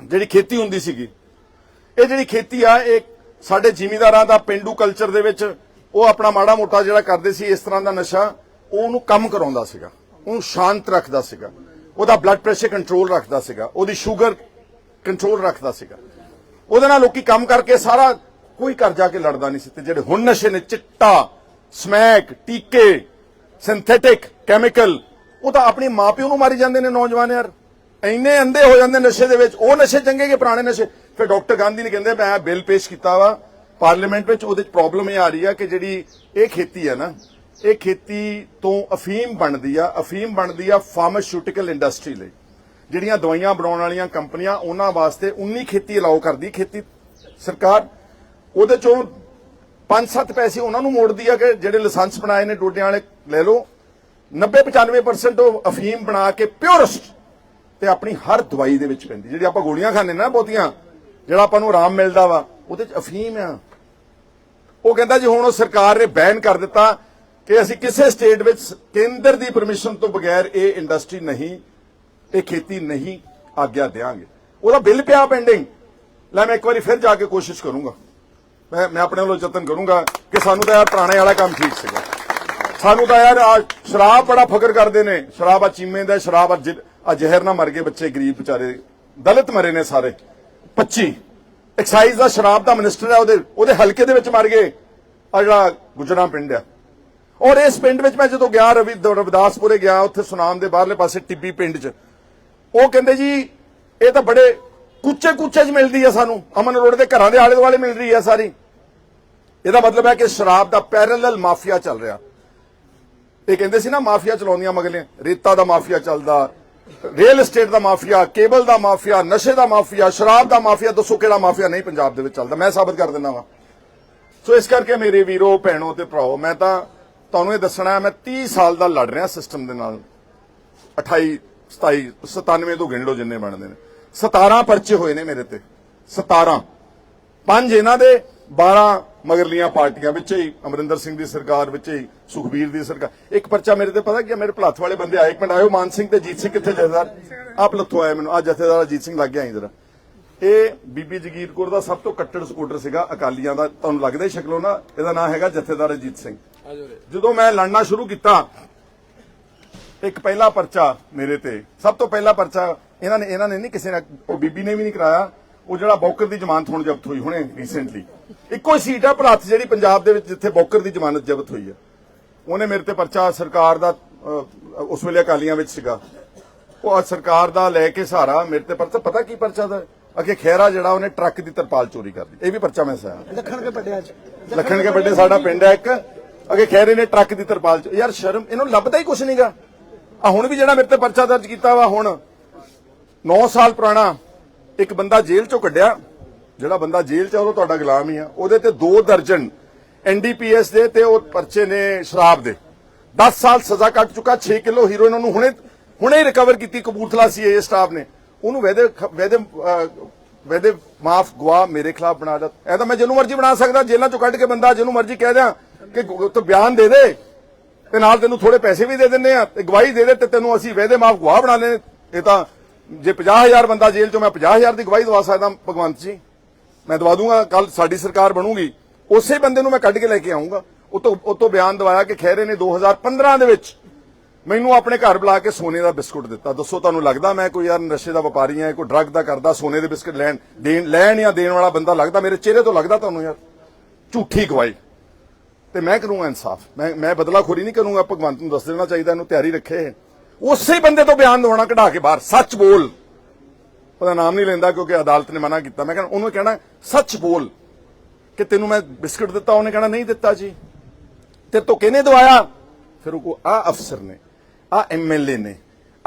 ਜਿਹੜੀ ਖੇਤੀ ਹੁੰਦੀ ਸੀਗੀ ਇਹ ਜਿਹੜੀ ਖੇਤੀ ਆ, ਇਹ ਸਾਡੇ ਜ਼ਿਮੀਂਦਾਰਾਂ ਦਾ ਪਿੰਡੂ ਕਲਚਰ ਦੇ ਵਿੱਚ ਉਹ ਆਪਣਾ ਮਾੜਾ ਮੋਟਾ ਜਿਹੜਾ ਕਰਦੇ ਸੀ, ਇਸ ਤਰ੍ਹਾਂ ਦਾ ਨਸ਼ਾ, ਉਹਨੂੰ ਕੰਮ ਕਰਾਉਂਦਾ ਸੀਗਾ। ਉਹਨੂੰ ਸ਼ਾਂਤ ਰੱਖਦਾ ਸੀਗਾ। ਉਹਦਾ ਬਲੱਡ ਪ੍ਰੈਸ਼ਰ ਕੰਟਰੋਲ ਰੱਖਦਾ ਸੀਗਾ। ਉਹਦੀ ਸ਼ੂਗਰ ਕੰਟਰੋਲ ਰੱਖਦਾ ਸੀਗਾ। ਉਹਦੇ ਨਾਲ ਲੋਕੀ ਕੰਮ ਕਰਕੇ ਸਾਰਾ ਕੋਈ ਘਰ ਜਾ ਕੇ ਲੜਦਾ ਨਹੀਂ ਸੀ ਤੇ ਜਿਹੜੇ ਹੁਣ ਨਸ਼ੇ ਨੇ, ਚਿੱਟਾ, ਸਮੈਕ, ਟੀਕੇ ਸਿੰਥੈਟਿਕ ਕੈਮੀਕਲ ਉਹ ਤਾਂ ਆਪਣੀ ਮਾਪਿਓ ਨੂੰ ਮਾਰੀ ਜਾਂਦੇ ਨੇ ਨੌਜਵਾਨ ਯਾਰ। ਇੰਨੇ ਅੰਧੇ ਹੋ ਜਾਂਦੇ ਨਸ਼ੇ ਦੇ ਵਿੱਚ। ਉਹ ਨਸ਼ੇ ਚੰਗੇ ਕਿ ਪੁਰਾਣੇ ਨਸ਼ੇ? ਫਿਰ ਡਾਕਟਰ ਗਾਂਧੀ ਨੇ ਕਹਿੰਦੇ, ਮੈਂ ਬਿੱਲ ਪੇਸ਼ ਕੀਤਾ ਵਾ। ਪਾਰਲੀਮੈਂਟ ਵਿੱਚ ਉਹਦੇ ਚ ਪ੍ਰੋਬਲਮ ਇਹ ਆ ਰਹੀ ਆ ਕਿ ਜਿਹੜੀ ਇਹ ਖੇਤੀ ਹੈ ਨਾ, ਇਹ ਖੇਤੀ ਤੋਂ ਅਫੀਮ ਬਣਦੀ ਆ, ਅਫੀਮ ਬਣਦੀ ਆ ਫਾਰਮਾਸਿਊਟੀਕਲ ਇੰਡਸਟਰੀ ਲਈ। ਜਿਹੜੀਆਂ ਦਵਾਈਆਂ ਬਣਾਉਣ ਵਾਲੀਆਂ ਕੰਪਨੀਆਂ, ਉਹਨਾਂ ਵਾਸਤੇ 19 ਖੇਤੀ ਅਲਾਉ ਕਰਦੀ, ਖੇਤੀ ਸਰਕਾਰ। ਉਹਦੇ ਚੋਂ 5-7 ਪੈਸੇ ਉਹਨਾਂ ਨੂੰ ਮੋੜਦੀ ਆ ਕਿ ਜਿਹੜੇ ਲਾਇਸੈਂਸ ਬਣਾਏ ਨੇ ਡੋਡਿਆਂ ਵਾਲੇ, ਲੈ ਲਓ। 90-95% ਉਹ ਅਫੀਮ ਬਣਾ ਕੇ ਪਿਓਰਸਟ ਤੇ ਆਪਣੀ ਹਰ ਦਵਾਈ ਦੇ ਵਿੱਚ ਪੈਂਦੀ। ਜਿਹੜੀ ਆਪਾਂ ਗੋਲੀਆਂ ਖਾਂਦੇ ਨਾ ਬਹੁਤੀਆਂ ਜਿਹੜਾ ਆਪਾਂ ਨੂੰ ਆਰਾਮ ਮਿਲਦਾ ਵਾ, ਉਹਦੇ ਚ ਅਫੀਮ ਆ। ਉਹ ਕਹਿੰਦਾ ਜੀ ਹੁਣ ਸਰਕਾਰ ਨੇ ਬੈਨ ਕਰ ਦਿੱਤਾ ਕਿ ਅਸੀਂ ਕਿਸੇ ਸਟੇਟ ਵਿੱਚ ਕੇਂਦਰ ਦੀ ਪਰਮਿਸ਼ਨ ਤੋਂ ਬਗੈਰ ਇਹ ਇੰਡਸਟਰੀ ਨਹੀਂ, ਇਹ ਖੇਤੀ ਨਹੀਂ ਆਗਿਆ ਦੇਾਂਗੇ ਉਹਦਾ ਬਿੱਲ ਪਿਆ ਪੈਂਡਿੰਗ ਲੈ ਮੈਂ ਇੱਕ ਵਾਰੀ ਫਿਰ ਜਾ ਕੇ ਕੋਸ਼ਿਸ਼ ਕਰੂੰਗਾ। ਮੈਂ ਮੈਂ ਆਪਣੇ ਵੱਲੋਂ ਯਤਨ ਕਰੂੰਗਾ ਕਿ ਸਾਨੂੰ ਤਾਂ ਯਾਰ ਪੁਰਾਣੇ ਵਾਲਾ ਕੰਮ ਠੀਕ ਸੀਗਾ। ਸਾਨੂੰ ਤਾਂ ਯਾਰ ਸ਼ਰਾਬ ਬੜਾ ਫਕਰ ਕਰਦੇ ਨੇ। ਸ਼ਰਾਬ ਆ ਚੀਮੇ ਦਾ, ਸ਼ਰਾਬ ਆ ਜਿ- ਆ ਜ਼ਹਿਰ ਨਾਲ ਮਰ ਗਏ ਬੱਚੇ, ਗਰੀਬ ਵਿਚਾਰੇ। ਦਲਿਤ ਮਰੇ ਨੇ ਸਾਰੇ। 25 ਐਕਸਾਈਜ਼ ਦਾ ਸ਼ਰਾਬ ਦਾ ਮਿਨਿਸਟਰ ਹੈ, ਉਹਦੇ ਉਹਦੇ ਹਲਕੇ ਦੇ ਵਿੱਚ ਮਰ ਗਏ ਆ ਜਿਹੜਾ ਗੁਜਰਾ ਪਿੰਡ ਆ। ਔਰ ਇਸ ਪਿੰਡ ਵਿੱਚ ਮੈਂ ਜਦੋਂ ਗਿਆ, ਰਵੀ ਰਵਿਦਾਸਪੁਰੇ ਗਿਆ, ਉੱਥੇ ਸੁਨਾਮ ਦੇ ਬਾਹਰਲੇ ਪਾਸੇ ਟਿੱਬੀ ਪਿੰਡ 'ਚ। ਉਹ ਕਹਿੰਦੇ ਜੀ, ਇਹ ਤਾਂ ਬੜੇ ਕੁੱਚੇ ਕੁੱਚੇ 'ਚ ਮਿਲਦੀ ਆ ਸਾਨੂੰ। ਅਮਨ ਰੋਡ ਦੇ ਘਰਾਂ ਦੇ ਆਲੇ ਦੁਆਲੇ ਮਿਲ ਰਹੀ ਆ ਸਾਰੀ। ਇਹਦਾ ਮਤਲਬ ਹੈ ਕਿ ਸ਼ਰਾਬ ਦਾ ਪੈਰਲਲ ਮਾਫੀਆ ਚੱਲ ਰਿਹਾ। ਇਹ ਕਹਿੰਦੇ ਸੀ ਨਾ, ਮਾਫੀਆ ਚਲਾਉਂਦੀਆਂ ਮਗਲੇ ਰੇਤਾ ਦਾ ਮਾਫੀਆ ਚੱਲਦਾ। ਰੀਅਲ ਏਸਟੇਟ ਦਾ ਮਾਫੀਆ ਕੇਬਲ ਦਾ ਮਾਫੀਆ, ਨਸ਼ੇ ਦਾ ਮਾਫੀਆ, ਸ਼ਰਾਬ ਦਾ ਮਾਫੀਆ, ਦੱਸੋ ਕਿਹੜਾ ਮਾਫੀਆ ਨਹੀਂ ਪੰਜਾਬ ਦੇ ਵਿੱਚ ਚੱਲਦਾ। ਮੈਂ ਸਾਬਤ ਕਰ ਦਿੰਦਾ ਵਾਂ। ਸੋ ਇਸ ਕਰਕੇ ਮੇਰੇ ਵੀਰੋ, ਭੈਣੋ ਤੇ ਭਰਾਓ, ਮੈਂ ਤਾਂ ਤੁਹਾਨੂੰ ਇਹ ਦੱਸਣਾ ਮੈਂ 30 ਸਾਲ ਦਾ ਲੜ ਰਿਹਾ ਸਿਸਟਮ ਦੇ ਨਾਲ। 28 27 97 ਤੋਂ ਗਿਣ ਲਓ ਜਿੰਨੇ ਬਣਦੇ ਨੇ। 17 ਪਰਚੇ ਹੋਏ ਨੇ ਮੇਰੇ ਤੇ। 17 ਪੰਜ ਇਹਨਾਂ ਦੇ 12 ਮਗਰਲੀਆਂ ਪਾਰਟੀਆਂ ਵਿੱਚ ਹੀ, ਅਮਰਿੰਦਰ ਸਿੰਘ ਦੀ ਸਰਕਾਰ ਵਿੱਚ ਹੀ, ਸੁਖਬੀਰ ਦੀ ਸਰਕਾਰ। ਇੱਕ ਪਰਚਾ ਮੇਰੇ ਤੇ ਪਤਾ ਕੀ ਮੇਰੇ ਭਲੱਥ ਵਾਲੇ ਬੰਦੇ ਆਏ। ਇੱਕ ਮਿੰਟ ਆਇਓ, ਮਾਨ ਸਿੰਘ ਤੇ ਜੀਤ ਸਿੰਘ ਕਿੱਥੇ ਜਥੇਦਾਰ? ਆਪ ਲੱਥੋਂ ਆਇਆ ਮੈਨੂੰ। ਆ ਜਥੇਦਾਰ ਅਜੀਤ ਸਿੰਘ ਲੱਗ ਗਿਆ ਇਧਰ। ਇਹ ਬੀਬੀ ਜਗੀਰ ਕੌਰ ਦਾ ਸਭ ਤੋਂ ਕੱਟੜ ਸਪੋਰਟਰ ਸੀਗਾ, ਅਕਾਲੀਆਂ ਦਾ। ਤੁਹਾਨੂੰ ਲੱਗਦਾ ਹੀ ਸ਼ਕਲੋਂ ਨਾ, ਇਹਦਾ ਨਾਮ ਹੈਗਾ ਜਥੇਦਾਰ ਅਜੀਤ ਸਿੰਘ। ਜਦੋਂ ਮੈਂ ਲੜਨਾ ਸ਼ੁਰੂ ਕੀਤਾ, ਇੱਕ ਪਹਿਲਾ ਪਰਚਾ ਮੇਰੇ ਤੇ। ਸਭ ਤੋਂ ਪਹਿਲਾ ਪਰਚਾ, ਇਹਨਾਂ ਨੇ ਇਹਨਾਂ ਨੇ ਨਹੀਂ ਕਿਸੇ ਨੇ ਉਹ ਬੀਬੀ ਨੇ ਵੀ ਨਹੀਂ ਕਰਾਇਆ। ਉਹ ਜਿਹੜਾ ਬੌਕਰ ਦੀ ਜ਼ਮਾਨਤ ਹੁਣ ਜ਼ਬਤ ਹੋਈ ਹੁਣੇ ਰੀਸੈਂਟਲੀ ਇੱਕੋ ਹੀ ਸੀਟ ਆ ਭਲੱਥ ਜਿਹੜੀ ਪੰਜਾਬ ਦੇ ਵਿੱਚ ਜਿੱਥੇ ਬੌਕਰ ਦੀ ਜ਼ਮਾਨਤ ਜ਼ਬਤ ਹੋਈ ਆ। ਉਹਨੇ ਮੇਰੇ ਤੇ ਪਰਚਾ ਸਰਕਾਰ ਦਾ ਉਸ ਵੇਲੇ ਅਕਾਲੀਆਂ ਵਿੱਚ ਸੀਗਾ। ਉਹ ਸਰਕਾਰ ਦਾ ਲੈ ਕੇ ਸਹਾਰਾ ਮੇਰੇ ਤੇ ਪਰਚਾ ਪਤਾ ਕੀ ਪਰਚਾ ਦਾ? ਅਗੇ ਖੈਰਾ ਜਿਹੜਾ ਉਹਨੇ ਟਰੱਕ ਦੀ ਤਰਪਾਲ ਚੋਰੀ ਕਰ ਲਈ ਇਹ ਵੀ ਪਰਚਾ ਮੈਂ ਸਾਇਆ। ਦੱਖਣ ਕੇ ਪੱਡਿਆਂ ਚ ਲੱਖਣ ਕੇ ਵੱਡੇ ਸਾਡਾ ਪਿੰਡ ਹੈ ਇੱਕ। ਅਗੇ ਖੈਰੇ ਨੇ ਟਰੱਕ ਦੀ ਤਰਪਾਲ ਚ ਯਾਰ ਸ਼ਰਮ ਇਹਨੂੰ ਲੱਭਦਾ ਹੀ ਕੁਛ ਨਹੀਂਗਾ ਆ ਹੁਣ ਵੀ ਜਿਹੜਾ ਮੇਰੇ ਤੇ ਪਰਚਾ ਦਰਜ ਕੀਤਾ ਵਾ ਹੁਣ 9 ਸਾਲ ਪੁਰਾਣਾ। ਇੱਕ ਬੰਦਾ ਜੇਲ੍ਹ ਚੋਂ ਕੱਢਿਆ, ਜਿਹੜਾ ਬੰਦਾ ਜੇਲ੍ਹ ਚ ਉਹ ਤੁਹਾਡਾ ਗੁਲਾਮ ਹੀ ਆ। ਉਹਦੇ ਤੇ 2 ਦਰਜਨ ਐਨਡੀਪੀਐਸ ਦੇ ਤੇ ਉਹ ਪਰਚੇ ਨੇ ਸ਼ਰਾਬ ਦੇ। 10 ਸਾਲ ਸਜ਼ਾ ਕੱਟ ਚੁੱਕਾ 6 ਕਿਲੋ ਹੀਰੋਇਨ ਉਹਨੂੰ ਹੁਣੇ ਹੁਣੇ ਰਿਕਵਰ ਕੀਤੀ ਕਪੂਰਥਲਾ ਸੀਏ ਸਟਾਫ ਨੇ। ਉਹਨੂੰ ਵੈਦੇ ਵੈਦੇ ਵੈਦੇ ਮਾਫ ਗਵਾ ਮੇਰੇ ਖਿਲਾਫ ਬਣਾ ਦਿੱਤਾ। ਇਹ ਤਾਂ ਮੈਂ ਜਿਹਨੂੰ ਮਰਜ਼ੀ ਬਣਾ ਸਕਦਾ, ਜੇਲ੍ਹਾਂ ਚੋਂ ਕੱਢ ਕੇ ਬੰਦਾ ਜਿਹਨੂੰ ਮਰਜ਼ੀ ਕਹਿ ਦਿਆਂ ਕਿ ਤੂੰ ਬਿਆਨ ਦੇ ਦੇ, ਤੇ ਨਾਲ ਤੈਨੂੰ ਥੋੜੇ ਪੈਸੇ ਵੀ ਦੇ ਦਿੰਨੇ ਆ, ਤੇ ਗਵਾਹੀ ਦੇ ਦੇ, ਤੇ ਤੈਨੂੰ ਅਸੀਂ ਵੈਦੇ ਮਾਫ ਗਵਾਹ ਬਣਾ ਲੈਣੇ ਇਹ ਤਾਂ ਜੇ 50000 ਬੰਦਾ ਜੇਲ੍ਹ ਚੋਂ ਮੈਂ 50000 ਦੀ ਗਵਾਹੀ ਦਵਾ ਸਕਦਾ ਭਗਵੰਤ ਜੀ, ਮੈਂ ਦਵਾ ਦੂੰਗਾ ਕੱਲ ਸਾਡੀ ਸਰਕਾਰ ਬਣੂਗੀ। ਉਸੇ ਬੰਦੇ ਨੂੰ ਮੈਂ ਕੱਢ ਕੇ ਲੈ ਕੇ ਆਉਂਗਾ ਉਹ ਤੋਂ ਉਹ ਤੋਂ ਬਿਆਨ ਦਵਾਇਆ ਕਿ ਖੈਰੇ ਨੇ 2015 ਦੇ ਵਿੱਚ ਮੈਨੂੰ ਆਪਣੇ ਘਰ ਬੁਲਾ ਕੇ ਸੋਨੇ ਦਾ ਬਿਸਕੁਟ ਦਿੱਤਾ। ਦੱਸੋ ਤੁਹਾਨੂੰ ਲੱਗਦਾ ਮੈਂ ਕੋਈ ਯਾਰ ਨਸ਼ੇ ਦਾ ਵਪਾਰੀ ਆ ਕੋਈ ਡਰੱਗ ਦਾ ਕਰਦਾ, ਸੋਨੇ ਦੇ ਬਿਸਕੁਟ ਲੈਣ ਦੇਣ ਲੈਣ ਜਾਂ ਦੇਣ ਵਾਲਾ ਬੰਦਾ ਲੱਗਦਾ? ਮੇਰੇ ਚਿਹਰੇ ਤੋਂ ਲੱਗਦਾ ਤੁਹਾਨੂੰ ਯਾਰ? ਝੂਠੀ ਗਵਾਹੀ। ਤੇ ਮੈਂ ਕਰੂੰਗਾ ਇਨਸਾਫ। ਮੈਂ ਮੈਂ ਬਦਲਾ ਖੋਰੀ ਨਹੀਂ ਕਰੂੰਗਾ। ਭਗਵੰਤ ਨੂੰ ਦੱਸ ਦੇਣਾ ਚਾਹੀਦਾ, ਇਹਨੂੰ ਤਿਆਰੀ ਰੱਖੇ। ਉਸੇ ਬੰਦੇ ਤੋਂ ਬਿਆਨ ਦਵਾਉਣਾ, ਕਢਾ ਕੇ ਬਾਹਰ। ਸੱਚ ਬੋਲ। ਉਹਦਾ ਨਾਮ ਨਹੀਂ ਲੈਂਦਾ ਕਿਉਂਕਿ ਅਦਾਲਤ ਨੇ ਮਨਾ ਕੀਤਾ। ਮੈਂ ਕਹਿੰਦਾ ਉਹਨੂੰ ਕਹਿਣਾ, ਸੱਚ ਬੋਲ। ਕਿ ਤੈਨੂੰ ਮੈਂ ਬਿਸਕੁਟ ਦਿੱਤਾ, ਉਹਨੇ ਕਹਿਣਾ, ਨਹੀਂ ਦਿੱਤਾ ਜੀ। ਤੇ ਤੋਂ ਕਿਹਨੇ ਦਵਾਇਆ? ਫਿਰ ਉਹ ਕੋ, ਆ ਅਫਸਰ ਨੇ, ਆ ਐਮਐਲਏ ਨੇ,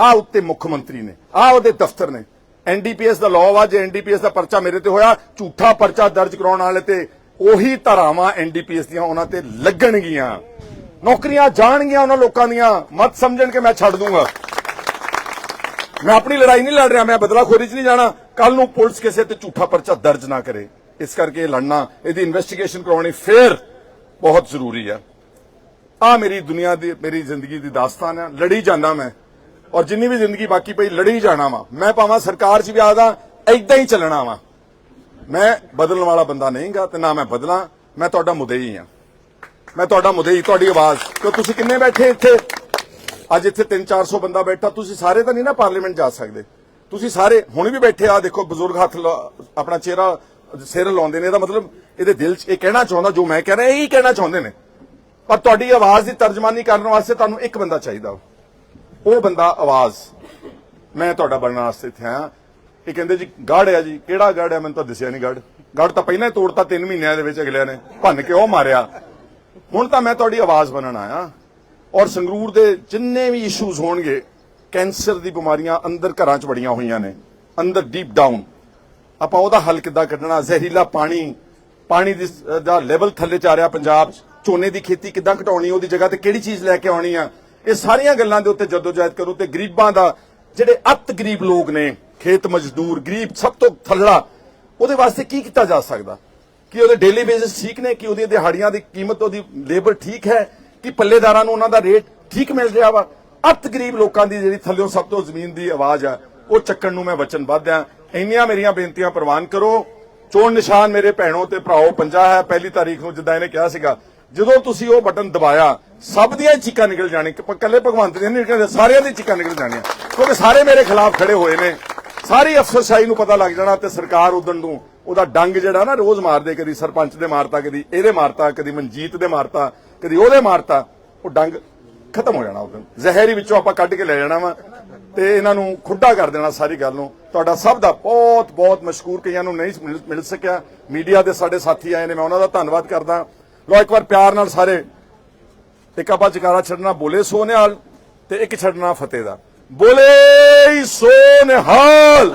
ਆ ਉੱਤੇ ਮੁੱਖ ਮੰਤਰੀ ਨੇ, ਆ ਉਹਦੇ ਦਫ਼ਤਰ ਨੇ। ਐਨਡੀਪੀਐਸ ਦਾ ਲਾਅ ਵਾ, ਜੇ ਐਨਡੀਪੀਐਸ ਦਾ ਪਰਚਾ ਮੇਰੇ ਤੇ ਹੋਇਆ, ਝੂਠਾ ਪਰਚਾ ਦਰਜ ਕਰਾਉਣ ਵਾਲੇ ਤੇ ਉਹੀ ਧਾਰਾਵਾਂ ਐਨਡੀਪੀਐਸ ਦੀਆਂ ਉਹਨਾਂ ਤੇ ਲੱਗਣਗੀਆਂ। ਨੌਕਰੀਆਂ ਜਾਣਗੀਆਂ ਉਹਨਾਂ ਲੋਕਾਂ ਦੀਆਂ। ਮਤ ਸਮਝਣ ਕਿ ਮੈਂ ਛੱਡ ਦੂੰਗਾ। ਮੈਂ ਆਪਣੀ ਲੜਾਈ ਨਹੀਂ ਲੜ ਰਿਹਾ, ਮੈਂ ਬਦਲਾਖੋਰੀ 'ਚ ਨਹੀਂ ਜਾਣਾ। ਕੱਲ ਨੂੰ ਪੁਲਿਸ ਕਿਸੇ ਤੇ ਝੂਠਾ ਪਰਚਾ ਦਰਜ ਨਾ ਕਰੇ। ਇਸ ਕਰਕੇ ਇਹ ਲੜਨਾ, ਇਹਦੀ ਇਨਵੈਸਟੀਗੇਸ਼ਨ ਕਰਾਉਣੀ ਫੇਰ ਬਹੁਤ ਜ਼ਰੂਰੀ ਹੈ ਆ ਮੇਰੀ ਦੁਨੀਆ ਦੀ, ਮੇਰੀ ਜ਼ਿੰਦਗੀ ਦੀ ਦਾਸਤਾਨ ਹੈ ਲੜੀ ਜਾਣਾ ਮੈਂ। ਔਰ ਜਿੰਨੀ ਵੀ ਜ਼ਿੰਦਗੀ ਬਾਕੀ ਪਈ, ਲੜੀ ਜਾਣਾ ਵਾ। ਮੈਂ ਭਾਵੇਂ ਸਰਕਾਰ 'ਚ ਵੀ ਆਦਾ ਐਦਾਂ ਹੀ ਚੱਲਣਾ ਵਾ। ਮੈਂ ਬਦਲਣ ਵਾਲਾ ਬੰਦਾ ਨਹੀਂਗਾ ਤੇ ਨਾ ਮੈਂ ਬਦਲਾਂ, ਮੈਂ ਤੁਹਾਡਾ ਮੁਦਈ ਹਾਂ ਮੈਂ ਤੁਹਾਡਾ ਮੁਦਈ, ਤੁਹਾਡੀ ਆਵਾਜ਼। ਕਿਉਂ ਤੁਸੀਂ ਕਿੰਨੇ ਬੈਠੇ ਇੱਥੇ? ਅੱਜ ਇੱਥੇ 3-400 ਬੰਦਾ ਬੈਠਾ, ਤੁਸੀਂ ਸਾਰੇ ਤਾਂ ਨਹੀਂ ਨਾ ਪਾਰਲੀਮੈਂਟ ਜਾ ਸਕਦੇ। ਤੁਸੀਂ ਸਾਰੇ ਹੁਣ ਵੀ ਬੈਠੇ ਆ, ਦੇਖੋ ਬਜ਼ੁਰਗ ਹੱਥ ਆਪਣਾ ਚਿਹਰਾ, ਸਿਰ ਲਾਉਂਦੇ ਨੇ, ਇਹਦਾ ਮਤਲਬ ਇਹਦੇ ਦਿਲ 'ਚ ਇਹ ਕਹਿਣਾ ਚਾਹੁੰਦਾ, ਜੋ ਮੈਂ ਕਹਿ ਰਿਹਾ, ਇਹੀ ਕਹਿਣਾ ਚਾਹੁੰਦੇ ਨੇ। ਪਰ ਤੁਹਾਡੀ ਆਵਾਜ਼ ਦੀ ਤਰਜਮਾਨੀ ਕਰਨ ਵਾਸਤੇ ਤੁਹਾਨੂੰ ਇੱਕ ਬੰਦਾ ਚਾਹੀਦਾ। ਉਹ ਬੰਦਾ ਆਵਾਜ਼। ਮੈਂ ਤੁਹਾਡਾ ਬਣਨ ਵਾਸਤੇ ਇੱਥੇ ਆਇਆ। ਇਹ ਕਹਿੰਦੇ ਜੀ ਗੜ ਆ ਜੀ। ਕਿਹੜਾ ਗੜ ਆ? ਮੈਨੂੰ ਤਾਂ ਦਿਸਿਆ ਨਹੀਂ ਗੜ ਗੜ ਤਾਂ ਪਹਿਲਾਂ ਹੀ ਤੋੜਤਾ 3 ਮਹੀਨਿਆਂ ਦੇ ਵਿੱਚ ਅਗਲਿਆਂ ਨੇ। ਭੰਨ ਕੇ ਉਹ ਮਾਰਿਆ। ਹੁਣ ਤਾਂ ਮੈਂ ਤੁਹਾਡੀ ਆਵਾਜ਼ ਬਣਨ ਆਇਆ ਔਰ ਸੰਗਰੂਰ ਦੇ ਜਿੰਨੇ ਵੀ ਇਸ਼ੂਜ਼ ਹੋਣਗੇ, ਕੈਂਸਰ ਦੀ ਬਿਮਾਰੀਆਂ ਅੰਦਰ ਘਰਾਂ 'ਚ ਬੜੀਆਂ ਹੋਈਆਂ ਨੇ, ਅੰਦਰ ਡੀਪ ਡਾਊਨ ਆਪਾਂ ਉਹਦਾ ਹੱਲ ਕਿੱਦਾਂ ਕੱਢਣਾ? ਜ਼ਹਿਰੀਲਾ ਪਾਣੀ ਪਾਣੀ ਦੀ ਦਾ ਲੈਵਲ ਥੱਲੇ ਜਾ ਰਿਹਾ ਪੰਜਾਬ 'ਚ। ਝੋਨੇ ਦੀ ਖੇਤੀ ਕਿੱਦਾਂ ਘਟਾਉਣੀ ਉਹਦੀ ਜਗ੍ਹਾ ਤੇ ਕਿਹੜੀ ਚੀਜ਼ ਲੈ ਕੇ ਆਉਣੀ ਆ? ਇਹ ਸਾਰੀਆਂ ਗੱਲਾਂ ਦੇ ਉੱਤੇ ਜਦੋਜਹਿਦ ਕਰੋ ਤੇ ਗਰੀਬਾਂ ਦਾ, ਜਿਹੜੇ ਅਤ ਗਰੀਬ ਲੋਕ ਨੇ, ਖੇਤ ਮਜ਼ਦੂਰ, ਗਰੀਬ ਸਭ ਤੋਂ ਥੱਲੜਾ, ਉਹਦੇ ਵਾਸਤੇ ਕੀ ਕੀਤਾ ਜਾ ਸਕਦਾ? ਕਿ ਉਹਦੇ ਡੇਲੀ ਬੇਸਿਸ ਠੀਕ ਨੇ, ਕਿ ਉਹਦੀਆਂ ਦਿਹਾੜੀਆਂ ਦੀ ਕੀਮਤ, ਉਹਦੀ ਲੇਬਰ ਠੀਕ ਹੈ, ਕਿ ਪੱਲੇਦਾਰਾਂ ਨੂੰ ਉਹਨਾਂ ਦਾ ਰੇਟ ਠੀਕ ਮਿਲ ਰਿਹਾ ਵਾ। ਅਤ ਗਰੀਬ ਲੋਕਾਂ ਦੀ ਜਿਹੜੀ ਥੱਲਿਓਂ ਸਭ ਤੋਂ ਜ਼ਮੀਨ ਦੀ ਆਵਾਜ਼ ਆ, ਉਹ ਚੱਕਣ ਨੂੰ ਮੈਂ ਵਚਨਬੱਧ ਆ ਇੰਨੀਆਂ ਮੇਰੀਆਂ ਬੇਨਤੀਆਂ ਪ੍ਰਵਾਨ ਕਰੋ। ਚੋਣ ਨਿਸ਼ਾਨ ਮੇਰੇ ਭੈਣੋ ਤੇ ਭਰਾਓ ਪੰਜਾ ਹੈ, ਪਹਿਲੀ ਤਾਰੀਖ ਨੂੰ ਜਿੱਦਾਂ ਇਹਨੇ ਕਿਹਾ ਸੀਗਾ, ਜਦੋਂ ਤੁਸੀਂ ਉਹ ਬਟਨ ਦਬਾਇਆ, ਸਭ ਦੀਆਂ ਚੀਕਾਂ ਨਿਕਲ ਜਾਣੀ ਇਕੱਲੇ ਭਗਵੰਤ ਦੀਆਂ ਨਹੀਂ ਨਿਕਲਦੀਆਂ, ਸਾਰਿਆਂ ਦੀ ਚੀਕਾਂ ਨਿਕਲ ਜਾਣੀਆਂ, ਕਿਉਂਕਿ ਸਾਰੇ ਮੇਰੇ ਖਿਲਾਫ ਖੜੇ ਹੋਏ ਨੇ। ਸਾਰੀ ਅਫਸਰਸ਼ਾਹੀ ਨੂੰ ਪਤਾ ਲੱਗ ਜਾਣਾ ਤੇ ਸਰਕਾਰ ਉਦਣ ਨੂੰ ਉਹਦਾ ਡੰਗ ਜਿਹੜਾ ਨਾ ਰੋਜ਼ ਮਾਰਦੇ, ਕਦੀ ਸਰਪੰਚ ਦੇ ਮਾਰਤਾ, ਕਦੀ ਇਹਦੇ ਮਾਰਤਾ, ਕਦੀ ਮਨਜੀਤ ਦੇ ਮਾਰਤਾ, ਕਦੀ ਉਹਦੇ ਮਾਰਤਾ, ਉਹ ਡੰਗ ਖਤਮ ਹੋ ਜਾਣਾ ਉਦੋਂ। ਜ਼ਹਿਰੀ ਵਿੱਚੋਂ ਆਪਾਂ ਕੱਢ ਕੇ ਲੈ ਜਾਣਾ ਵਾ ਤੇ ਇਹਨਾਂ ਨੂੰ ਖੁੱਡਾ ਕਰ ਦੇਣਾ ਸਾਰੀ ਗੱਲ ਨੂੰ। ਤੁਹਾਡਾ ਸਭ ਦਾ ਬਹੁਤ ਬਹੁਤ ਮਸ਼ਕੂਰ ਕਈਆਂ ਨੂੰ ਨਹੀਂ ਮਿਲ- ਮਿਲ ਸਕਿਆ। ਮੀਡੀਆ ਦੇ ਸਾਡੇ ਸਾਥੀ ਆਏ ਨੇ, ਮੈਂ ਉਹਨਾਂ ਦਾ ਧੰਨਵਾਦ ਕਰਦਾ। ਲੋ ਇੱਕ ਵਾਰ ਪਿਆਰ ਨਾਲ ਸਾਰੇ, ਇੱਕ ਆਪਾਂ ਜਕਾਰਾ ਛੱਡਣਾ ਬੋਲੇ ਸੋ ਨਿਹਾਲ ਤੇ ਇੱਕ ਛੱਡਣਾ ਫਤਿਹ ਦਾ। ਬੋਲੇ ਸੋ ਨਿਹਾਲ